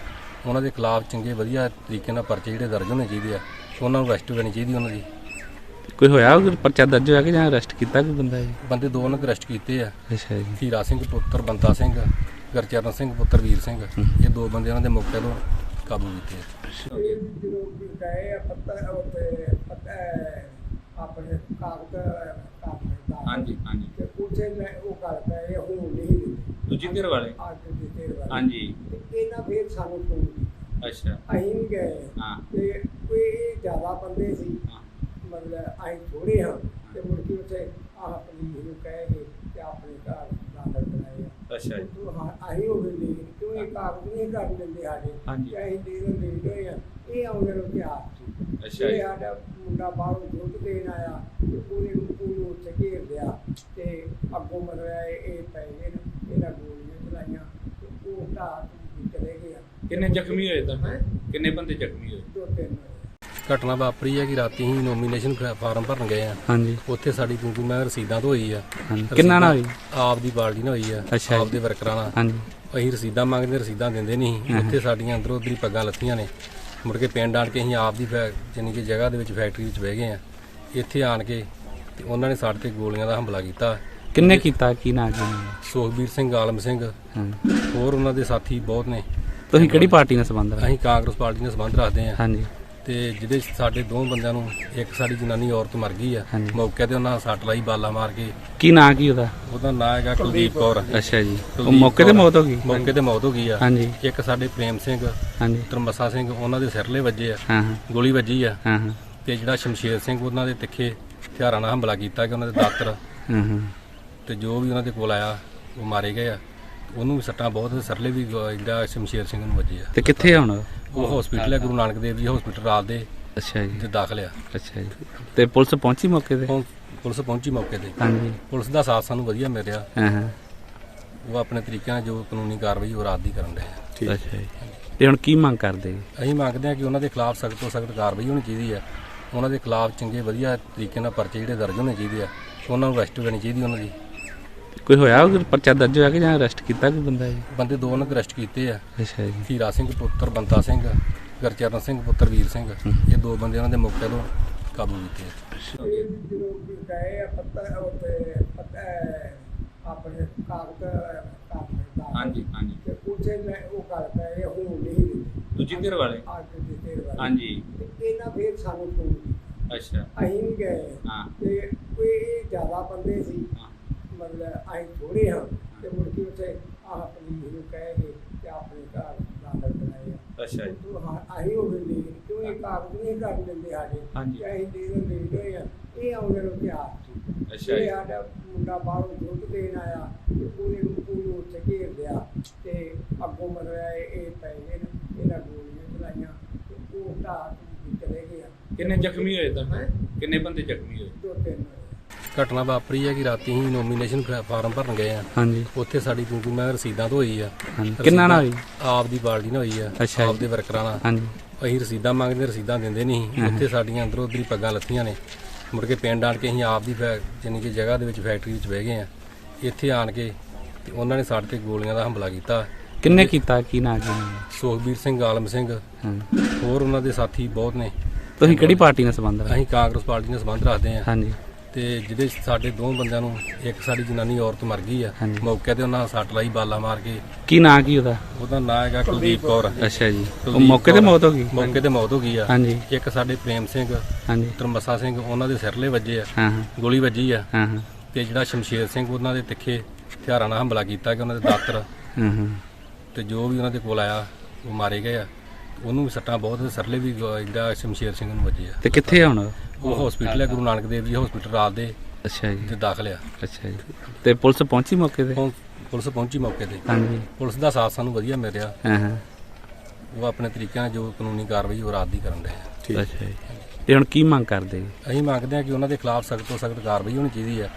S1: ਉਹਨਾਂ ਦੇ ਖਿਲਾਫ ਚੰਗੇ ਵਧੀਆ ਤਰੀਕੇ ਨਾਲ ਪਰਚੇ ਜਿਹੜੇ ਦਰਜ ਹੋਣੇ ਚਾਹੀਦੇ ਆ। ਉਹਨਾਂ ਨੂੰ ਅਰੈਸਟ ਕਰਨੀ ਚਾਹੀਦੀ ਉਹਨਾਂ ਦੀ।
S2: ਕੋਈ ਹੋਇਆ ਉਹ ਪਰਚਾ ਦਰਜ ਹੋਇਆ ਕਿ ਜਾਂ ਅਰੈਸਟ ਕੀਤਾ ਕੋਈ ਬੰਦਾ ਜੀ?
S1: ਬੰਦੇ ਦੋ ਉਹਨਾਂ ਦੇ ਅਰੈਸਟ ਕੀਤੇ ਆ।
S2: ਅੱਛਾ ਜੀ।
S1: ਹੀਰਾ ਸਿੰਘ ਪੁੱਤਰ ਬੰਤਾ ਸਿੰਘ ਗਰਚਰਨ ਸਿੰਘ ਪੁੱਤਰ ਵੀਰ ਸਿੰਘ। ਇਹ ਦੋ ਬੰਦੇ ਉਹਨਾਂ ਦੇ ਮੌਕੇ ਤੋਂ ਕਾਬੂ ਕੀਤੇ
S3: ਇਹ ਆਪਣੇ ਕਾਗਜ਼
S4: ਹਾਂਜੀ ਹਾਂਜੀ।
S3: ਤੇ ਉੱਥੇ ਮੈਂ ਉਹ ਗੱਲ ਪਏ ਹੁਣ ਨਹੀਂ
S4: ਦੂਜੀ ਧਿਰ ਵਾਲੇ?
S3: ਅੱਜ ਦੀ ਤੇਰ ਵਾਲੇ।
S4: ਹਾਂਜੀ।
S3: ਇਹਨਾਂ ਫੇਰ ਸਾਨੂੰ ਫੋਨ
S4: ਅੱਛਾ।
S3: ਅਸੀਂ ਗਏ।
S4: ਹਾਂ।
S3: ਤੇ ਕੋਈ ਜ਼ਿਆਦਾ ਬੰਦੇ ਸੀ।
S4: ਹਾਂ,
S3: ਮਤਲਬ ਅਸੀਂ ਥੋੜੇ ਹਾਂ ਤੇ ਮੁੜ ਕੇ ਉੱਥੇ ਆਹ ਪੁਲਿਸ ਨੂੰ ਕਹੇ ਕਿ ਤੇ ਆਪਣੇ ਘਰ ਦਾਖਲ ਕਰਾਏ ਆ।
S4: ਅੱਛਾ ਜੀ।
S3: ਤੂੰ ਹਾਂ ਲੇਟ ਕਿਉਂ ਇਹ ਕਾਗਜ਼ ਨਹੀਂ ਕਰਨ ਦਿੰਦੇ ਸਾਡੇ?
S4: ਹਾਂਜੀ।
S3: ਤੇ ਅਸੀਂ ਦੇ ਲੇਟ ਹੋਏ ਆ ਇਹ? ਆਉਂਦੇ ਨੂੰ ਤਿਆਰ ਸੀ।
S4: ਅੱਛਾ
S3: ਇਹ
S4: ਜੀ
S3: ਸਾਡਾ ਮੁੰਡਾ ਬਾਹਰੋਂ ਦੁੱਧ ਦੇਣ ਆਇਆ ਤੇ ਉਹਨੇ ਨੂੰ ਉੱਥੇ ਘੇਰ ਲਿਆ ਤੇ ਅੱਗੋਂ ਮਤਲਬ ਇਹ ਇਹ ਪੈ ਗਏ ਨੇ ਇਹਨਾਂ ਗੋਲੀਆਂ ਚਲਾਈਆਂ ਤੇ ਉਹ ਕੇ ਚਲੇ ਗਏ ਆ।
S4: ਕਿੰਨੇ ਜ਼ਖਮੀ ਹੋਏ ਤਾਂ? ਕਿੰਨੇ ਬੰਦੇ ਜ਼ਖਮੀ ਹੋਏ?
S3: ਦੋ ਤਿੰਨ।
S1: ਘਟਨਾ ਵਾਪਰੀ ਹੈ ਕਿ ਰਾਤੀ ਹੀ ਨੋਮੀਨੇਸ਼ਨ ਫਾਰਮ ਭਰਨ ਗਏ ਆ।
S2: ਹਾਂਜੀ।
S1: ਉੱਥੇ ਸਾਡੀ ਕਿਉਂਕਿ ਮੈਂ ਰਸੀਦਾਂ ਤੋਂ ਹੋਈ ਆ।
S2: ਹਾਂਜੀ। ਕਿੰਨਾ ਨਾ ਹੋਈ?
S1: ਆਪ ਦੀ ਬਾਲਦੀ ਨਾਲ ਹੋਈ ਆ
S2: ਅੱਛਾ
S1: ਆਪ
S2: ਜੀ।
S1: ਦੇ ਵਰਕਰਾਂ ਨਾਲ।
S2: ਹਾਂਜੀ।
S1: ਅਸੀਂ ਰਸੀਦਾਂ ਮੰਗਦੇ ਰਸੀਦਾਂ ਦਿੰਦੇ ਨਹੀਂ ਸੀ। ਉੱਥੇ ਸਾਡੀਆਂ ਅੰਦਰੋਂ ਉੱਧਰੀ ਪੱਗਾਂ ਲੱਥੀਆਂ ਨੇ। ਮੁੜ ਕੇ ਪਿੰਡ ਆਣ ਕੇ ਅਸੀਂ ਆਪ ਦੀ ਫੈ- ਜਾਣੀ ਕਿ ਜਗ੍ਹਾ ਦੇ ਵਿੱਚ ਫੈਕਟਰੀ ਵਿੱਚ ਬਹਿ ਗਏ ਆ। ਇੱਥੇ ਆਣ ਕੇ ਤੇ ਉਹਨਾਂ ਨੇ ਸਾਡੇ ਤੇ ਗੋਲੀਆਂ ਦਾ ਹਮਲਾ ਕੀਤਾ।
S2: ਕਿੰਨੇ ਕੀਤਾ? ਕੀ ਨਾਂ ਕੀ? ਉਹਨਾਂ ਦਾ?
S1: ਸੁਖਬੀਰ ਸਿੰਘ ਆਲਮ ਸਿੰਘ।
S2: ਹਾਂ।
S1: ਹੋਰ ਉਹਨਾਂ ਦੇ ਸਾਥੀ ਬਹੁਤ ਨੇ।
S2: ਤੁਸੀਂ ਕਿਹੜੀ ਪਾਰਟੀ ਨਾਲ ਸੰਬੰਧ ਰੱਖਦੇ?
S1: ਅਸੀਂ ਕਾਂਗਰਸ ਪਾਰਟੀ ਨਾਲ ਸੰਬੰਧ ਰੱਖਦੇ ਆ।
S2: ਹਾਂਜੀ।
S1: ਤੇ ਜਿਹਦੇ 'ਚ ਸਾਡੇ ਦੋ ਬੰਦਿਆਂ ਨੂੰ ਇੱਕ ਸਾਡੀ ਜਨਾਨੀ ਔਰਤ ਮਰ ਗਈ ਆ।
S2: ਹਾਂਜੀ।
S1: ਮੌਕੇ ਤੇ ਉਹਨਾਂ ਸੱਟ ਲਾਈ ਬਾਲਾ ਮਾਰ ਕੇ।
S2: ਕੀ ਨਾਂ ਕੀ ਉਹਦਾ?
S1: ਉਹਦਾ ਨਾਂ ਹੈਗਾ ਕੁਲਦੀਪ ਕੌਰ।
S2: ਅੱਛਾ ਜੀ। ਉਹ
S1: ਕੁਲਦੀਪ
S2: ਮੌਕੇ ਤੇ
S1: ਕੌਰ।
S2: ਮੌਤ ਹੋ ਗਈ?
S1: ਮੌਕੇ ਤੇ ਮੌਤ ਹੋ ਗਈ ਆ।
S2: ਹਾਂਜੀ।
S1: ਇੱਕ ਸਾਡੇ ਪ੍ਰੇਮ ਸਿੰਘ
S2: ਹਾਂਜੀ।
S1: ਪੁੱਤਰ ਮੱਸਾ ਸਿੰਘ ਉਹਨਾਂ ਦੇ ਸਿਰਲੇ ਵੱਜੇ ਆ।
S2: ਹਾਂ ਹਾਂ।
S1: ਗੋਲੀ ਵੱਜੀ ਆ।
S2: ਹਾਂ ਹਾਂ।
S1: ਤੇ ਜਿਹੜਾ ਸ਼ਮਸ਼ੇਰ ਸਿੰਘ ਉਹਨਾਂ ਦੇ ਤਿੱਖੇ ਹਥਿਆਰਾਂ ਨਾਲ ਹਮਲਾ ਕੀਤਾ ਕਿ ਉਹਨਾਂ ਦੇ ਦਾਤਰ।
S2: ਹਾਂ ਹਾਂ।
S1: ਤੇ ਜੋ ਵੀ ਉਹਨਾਂ ਦੇ ਕੋਲ ਆਇਆ ਉਹ ਮਾਰੇ ਗਏ ਆ। ਉਹਨੂੰ ਵੀ ਸੱਟਾਂ ਬਹੁਤ ਸਰਲੇ ਵੀ ਜਿਹੜਾ ਸ਼ਮਸ਼ੇਰ ਸਿੰਘ ਨੂੰ ਵੱਜੇ ਆ।
S2: ਤੇ ਕਿੱਥੇ ਆ ਹੁਣ?
S1: ਉਹ ਹਸਪੀਟਲ ਹੈ ਗੁਰੂ ਨਾਨਕ ਦੇਵ ਜੀ ਹਸਪੀਟਲ ਰਾਤ ਦੇ
S2: ਅੱਛਾ ਜੀ।
S1: ਤੇ ਦਾਖਲ ਆ।
S2: ਅੱਛਾ ਜੀ। ਤੇ ਪੁਲਿਸ ਪਹੁੰਚੀ ਮੌਕੇ ਤੇ?
S1: ਪੁਲਿਸ ਪਹੁੰਚੀ ਮੌਕੇ ਤੇ।
S2: ਹਾਂਜੀ।
S1: ਪੁਲਿਸ ਦਾ ਸਾਥ ਸਾਨੂੰ ਵਧੀਆ ਮਿਲ ਰਿਹਾ
S2: ਹਾਂ ਹਾਂ।
S1: ਉਹ ਆਪਣੇ ਤਰੀਕੇ ਨਾਲ ਜੋ ਕਾਨੂੰਨੀ ਕਾਰਵਾਈ ਉਹ ਰਾਤ ਦੀ ਕਰਨ ਰਹੇ ਆ।
S2: ਅੱਛਾ ਜੀ। ਤੇ ਹੁਣ ਕੀ ਮੰਗ ਕਰਦੇ?
S1: ਅਸੀਂ ਮੰਗਦੇ ਹਾਂ ਕਿ ਉਹਨਾਂ ਦੇ ਖਿਲਾਫ ਸਖਤ ਤੋਂ ਸਖਤ ਕਾਰਵਾਈ ਹੋਣੀ ਚਾਹੀਦੀ ਹੈ ਉਹਨਾਂ ਦੇ ਖਿਲਾਫ ਚੰਗੇ ਵਧੀਆ ਤਰੀਕੇ ਨਾਲ ਪਰਚੇ ਜਿਹੜੇ ਦਰਜ ਹੋਣੇ ਚਾਹੀਦੇ ਆ। ਉਹਨਾਂ ਨੂੰ ਅਰੈਸਟ ਕਰਨੀ ਚਾਹੀਦੀ ਉਹਨਾਂ ਦੀ।
S2: ਕੋਈ ਹੋਇਆ ਉਹ ਪਰਚਾ ਦਰਜ ਹੋਇਆ ਕਿ ਜਾਂ ਅਰੈਸਟ ਕੀਤਾ ਕੋਈ ਬੰਦਾ ਜੀ?
S1: ਬੰਦੇ ਦੋ ਦੇ ਅਰੈਸਟ ਕੀਤੇ ਆ।
S2: ਅੱਛਾ ਜੀ।
S1: ਹੀਰਾ ਸਿੰਘ ਪੁੱਤਰ ਬੰਤਾ ਸਿੰਘ ਗਰਚਰਨ ਸਿੰਘ ਪੁੱਤਰ ਵੀਰ ਸਿੰਘ। ਇਹ ਦੋ ਬੰਦੇ ਉਹਨਾਂ ਦੇ ਮੌਕੇ ਤੋਂ ਕਾਬੂ ਕੀਤੇ
S3: ਇਹ ਆਪਣੇ ਕਾਗਜ਼
S4: ਹਾਂਜੀ ਹਾਂਜੀ।
S3: ਤੇ ਉੱਥੇ ਮੈਂ ਉਹ ਗੱਲ ਪਏ ਹੁਣ ਨਹੀਂ
S4: ਦੂਜੀ ਧਿਰ ਵਾਲੇ? ਹਾਂਜੀ।
S3: ਇਹਨਾਂ ਫੇਰ ਸਾਨੂੰ ਫੋਨ
S4: ਅੱਛਾ।
S3: ਅਸੀਂ ਗਏ।
S4: ਹਾਂ।
S3: ਤੇ ਕੋਈ ਜ਼ਿਆਦਾ ਬੰਦੇ ਸੀ।
S4: ਹਾਂ।
S3: ਮਤਲਬ ਅਸੀਂ ਥੋੜੇ ਹਾਂ ਤੇ ਮੁੜ ਕੇ ਉੱਥੇ ਆਹ ਪੁਲਿਸ ਨੂੰ ਕਹੇ ਕਿ ਕਿ ਆਪਣੇ ਘਰ ਦਾਖਲ ਕਰਾਏ ਆ
S4: ਅੱਛਾ ਜੀ
S3: ਤੂੰ ਹਾਂ ਅਸੀਂ ਉਹ ਵੀ ਕਿਉਂ ਇਹ ਕਾਗਜ਼ ਨਹੀਂ ਕਰ ਦਿੰਦੇ ਸਾਡੇ
S4: ਹਾਂਜੀ।
S3: ਤੇ ਅਸੀਂ ਦੇ ਦੇ ਦੇ ਹੋਏ ਆ ਇਹ ਆਉਂਦੇ ਨੂੰ ਤਿਆਰ
S4: ਅੱਛਾ
S3: ਇਹ
S4: ਜੀ
S3: ਸਾਡਾ ਮੁੰਡਾ ਬਾਹਰੋਂ ਦੁੱਧ ਦੇਣ ਆਇਆ ਤੇ ਪੂਰੇ ਨੂੰ ਪੂਰੇ ਉੱਥੇ ਘੇਰ ਲਿਆ ਤੇ ਅੱਗੋਂ ਮਰਿਆ ਇਹ ਇਹ ਪੈ ਗਏ ਨੇ ਇਹਨਾਂ ਗੋਲੀਆਂ ਚਲਾਈਆਂ ਤੇ ਉਹ ਕੇ ਚਲੇ ਗਏ ਆ।
S4: ਕਿੰਨੇ ਜ਼ਖਮੀ ਹੋਏ ਤਾਂ
S3: ਹੈਂ?
S4: ਕਿੰਨੇ ਬੰਦੇ ਜ਼ਖਮੀ ਹੋਏ
S3: ਦੋ ਤਿੰਨ।
S1: ਘਟਨਾ ਵਾਪਰੀ ਹੈ ਕਿ ਰਾਤੀ ਹੀ ਨੋਮੀਨੇਸ਼ਨ ਫਾਰਮ ਭਰਨ ਗਏ ਆ।
S2: ਹਾਂਜੀ।
S1: ਉੱਥੇ ਸਾਡੀ ਕਿਉਂਕਿ ਮੈਂ ਰਸੀਦਾਂ ਤੋਂ ਹੋਈ ਆ
S2: ਕਿੰਨਾ ਨਾਲ ਹੋਈ?
S1: ਆਪ ਦੀ ਪਾਰਟੀ ਨਾਲ ਹੋਈ ਆ
S2: ਜੀ।
S1: ਆਪ ਦੇ ਵਰਕਰਾਂ ਨਾਲ।
S2: ਹਾਂਜੀ।
S1: ਅਸੀਂ ਰਸੀਦਾਂ ਮੰਗਦੇ ਰਸੀਦਾਂ ਦਿੰਦੇ ਨਹੀਂ ਉੱਥੇ ਸਾਡੀਆਂ ਅੰਦਰੋਂ ਉੱਧਰੀ ਪੱਗਾਂ ਲੱਥੀਆਂ ਨੇ। ਮੁੜ ਕੇ ਪਿੰਡ ਆਣ ਕੇ ਅਸੀਂ ਆਪ ਦੀ ਜਾਣੀ ਕਿ ਜਗ੍ਹਾ ਦੇ ਵਿੱਚ ਫੈਕਟਰੀ ਵਿੱਚ ਬਹਿ ਗਏ ਆ। ਇੱਥੇ ਆਣ ਕੇ ਤੇ ਉਹਨਾਂ ਨੇ ਸਾਡੇ ਤੇ ਗੋਲੀਆਂ ਦਾ ਹਮਲਾ ਕੀਤਾ।
S2: ਕਿੰਨੇ ਕੀਤਾ? ਕੀ ਨਾਂ ਦਾ?
S1: ਸੁਖਬੀਰ ਸਿੰਘ ਆਲਮ ਸਿੰਘ। ਹੋਰ ਉਹਨਾਂ ਦੇ ਸਾਥੀ ਬਹੁਤ ਨੇ।
S2: ਤੁਸੀਂ ਕਿਹੜੀ ਪਾਰਟੀ ਨਾਲ ਸੰਬੰਧ ਰੱਖਦੇ?
S1: ਅਸੀਂ ਕਾਂਗਰਸ ਪਾਰਟੀ ਨਾਲ ਸੰਬੰਧ ਰੱਖਦੇ ਆ।
S2: ਹਾਂਜੀ।
S1: ਤੇ ਜਿਹਦੇ 'ਚ ਸਾਡੇ ਦੋ ਬੰਦਿਆਂ ਨੂੰ ਇੱਕ ਸਾਡੀ ਜਨਾਨੀ ਔਰਤ ਮਰ ਗਈ ਆ।
S2: ਹਾਂਜੀ।
S1: ਮੌਕੇ ਤੇ ਉਹਨਾਂ ਸੱਟ ਲਾਈ ਬਾਲਾ ਮਾਰ ਕੇ।
S2: ਕੀ ਨਾਂ ਕੀ ਉਹਦਾ?
S1: ਉਹਦਾ ਨਾਂ ਹੈਗਾ ਕੁਲਦੀਪ ਕੌਰ।
S2: ਅੱਛਾ ਜੀ। ਉਹ
S1: ਕੁਲਦੀਪ
S2: ਮੌਕੇ ਤੇ
S1: ਕੌਰ।
S2: ਮੌਤ ਹੋ ਗਈ?
S1: ਮੌਕੇ ਤੇ ਮੌਤ ਹੋ ਗਈ ਆ।
S2: ਹਾਂਜੀ।
S1: ਇੱਕ ਸਾਡੇ ਪ੍ਰੇਮ ਸਿੰਘ
S2: ਹਾਂਜੀ।
S1: ਪੁੱਤਰ ਮੱਸਾ ਸਿੰਘ ਉਹਨਾਂ ਦੇ ਸਿਰਲੇ ਵੱਜੇ ਆ।
S2: ਹਾਂ ਹਾਂ।
S1: ਗੋਲੀ ਵੱਜੀ ਆ।
S2: ਹਾਂ ਹਾਂ।
S1: ਤੇ ਜਿਹੜਾ ਸ਼ਮਸ਼ੇਰ ਸਿੰਘ ਉਹਨਾਂ ਦੇ ਤਿੱਖੇ ਹਥਿਆਰਾਂ ਨਾਲ ਹਮਲਾ ਕੀਤਾ ਕਿ ਉਹਨਾਂ ਦੇ ਦਾਤਰ।
S2: ਹਾਂ ਹਾਂ।
S1: ਤੇ ਜੋ ਵੀ ਉਹਨਾਂ ਦੇ ਕੋਲ ਆਇਆ ਉਹ ਮਾਰੇ ਗਏ ਆ। ਉਹਨੂੰ ਵੀ ਸੱਟਾਂ ਬਹੁਤ ਸਰਲੇ ਵੀ ਜਿਹੜਾ ਸ਼ਮਸ਼ੇਰ ਸਿੰਘ ਨੂੰ ਵੱਜੇ ਆ।
S2: ਤੇ ਕਿੱਥੇ ਆ ਹੁਣ?
S1: ਉਹ ਹਸਪੀਟਲ ਹੈ ਗੁਰੂ ਨਾਨਕ ਦੇਵ ਜੀ ਹਸਪੀਟਲ ਰਾਤ ਦੇ
S2: ਅੱਛਾ ਜੀ।
S1: ਤੇ ਦਾਖਲ ਆ।
S2: ਅੱਛਾ ਜੀ। ਤੇ ਪੁਲਿਸ ਪਹੁੰਚੀ ਮੌਕੇ ਤੇ?
S1: ਹੁਣ ਪੁਲਿਸ ਪਹੁੰਚੀ ਮੌਕੇ ਤੇ।
S2: ਹਾਂਜੀ।
S1: ਪੁਲਿਸ ਦਾ ਸਾਥ ਸਾਨੂੰ ਵਧੀਆ ਮਿਲ ਰਿਹਾ
S2: ਹਾਂ ਹਾਂ।
S1: ਉਹ ਆਪਣੇ ਤਰੀਕੇ ਨਾਲ ਜੋ ਕਾਨੂੰਨੀ ਕਾਰਵਾਈ ਉਹ ਰਾਤ ਦੀ ਕਰਨ ਰਹੇ ਆ।
S2: ਅੱਛਾ ਜੀ। ਤੇ ਹੁਣ ਕੀ ਮੰਗ ਕਰਦੇ? ਜੀ?
S1: ਅਸੀਂ ਮੰਗਦੇ ਹਾਂ ਕਿ ਉਹਨਾਂ ਦੇ ਖਿਲਾਫ ਸਖਤ ਤੋਂ ਸਖਤ ਕਾਰਵਾਈ ਹੋਣੀ ਚਾਹੀਦੀ ਹੈ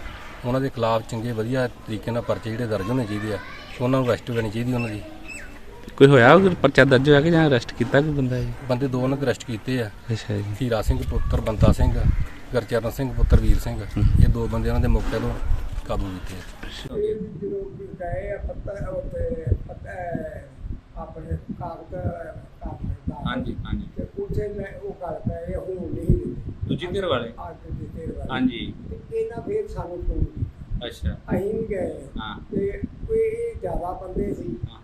S1: ਉਹਨਾਂ ਦੇ ਖਿਲਾਫ ਚੰਗੇ ਵਧੀਆ ਤਰੀਕੇ ਨਾਲ ਪਰਚੇ ਜਿਹੜੇ ਦਰਜ ਹੋਣੇ ਚਾਹੀਦੇ ਆ। ਉਹਨਾਂ ਨੂੰ ਅਰੈਸਟ ਕਰਨੀ ਚਾਹੀਦੀ ਉਹਨਾਂ ਦੀ।
S2: ਕੋਈ ਹੋਇਆ ਉਹ ਪਰਚਾ ਦਰਜ ਹੋਇਆ ਕਿ ਜਾਂ ਅਰੈਸਟ ਕੀਤਾ ਕੋਈ ਬੰਦਾ ਜੀ?
S1: ਬੰਦੇ ਦੋ ਦੇ ਅਰੈਸਟ ਕੀਤੇ ਆ।
S2: ਅੱਛਾ ਜੀ।
S1: ਹੀਰਾ ਸਿੰਘ ਪੁੱਤਰ ਬੰਤਾ ਸਿੰਘ ਗਰਚਰਨ ਸਿੰਘ ਪੁੱਤਰ ਵੀਰ ਸਿੰਘ। ਇਹ ਦੋ ਬੰਦੇ ਉਹਨਾਂ ਦੇ ਮੌਕੇ ਤੋਂ ਕਾਬੂ ਕੀਤੇ
S3: ਇਹ ਆਪਣੇ ਕਾਗਜ਼
S4: ਹਾਂਜੀ ਹਾਂਜੀ।
S3: ਤੇ ਉੱਥੇ ਮੈਂ ਉਹ ਗੱਲ ਪਏ ਹੁਣ ਨਹੀਂ
S4: ਦੂਜੀ ਧਿਰ ਵਾਲੇ?
S3: ਅੱਜ ਦੇ ਤੇਰ ਵਾਲੇ।
S4: ਹਾਂਜੀ।
S3: ਇਹਨਾਂ ਫੇਰ ਸਾਨੂੰ ਫੋਨ
S4: ਅੱਛਾ।
S3: ਅਸੀਂ ਵੀ ਗਏ।
S4: ਹਾਂ।
S3: ਤੇ ਕੋਈ ਜ਼ਿਆਦਾ ਬੰਦੇ ਸੀ।
S4: ਹਾਂ।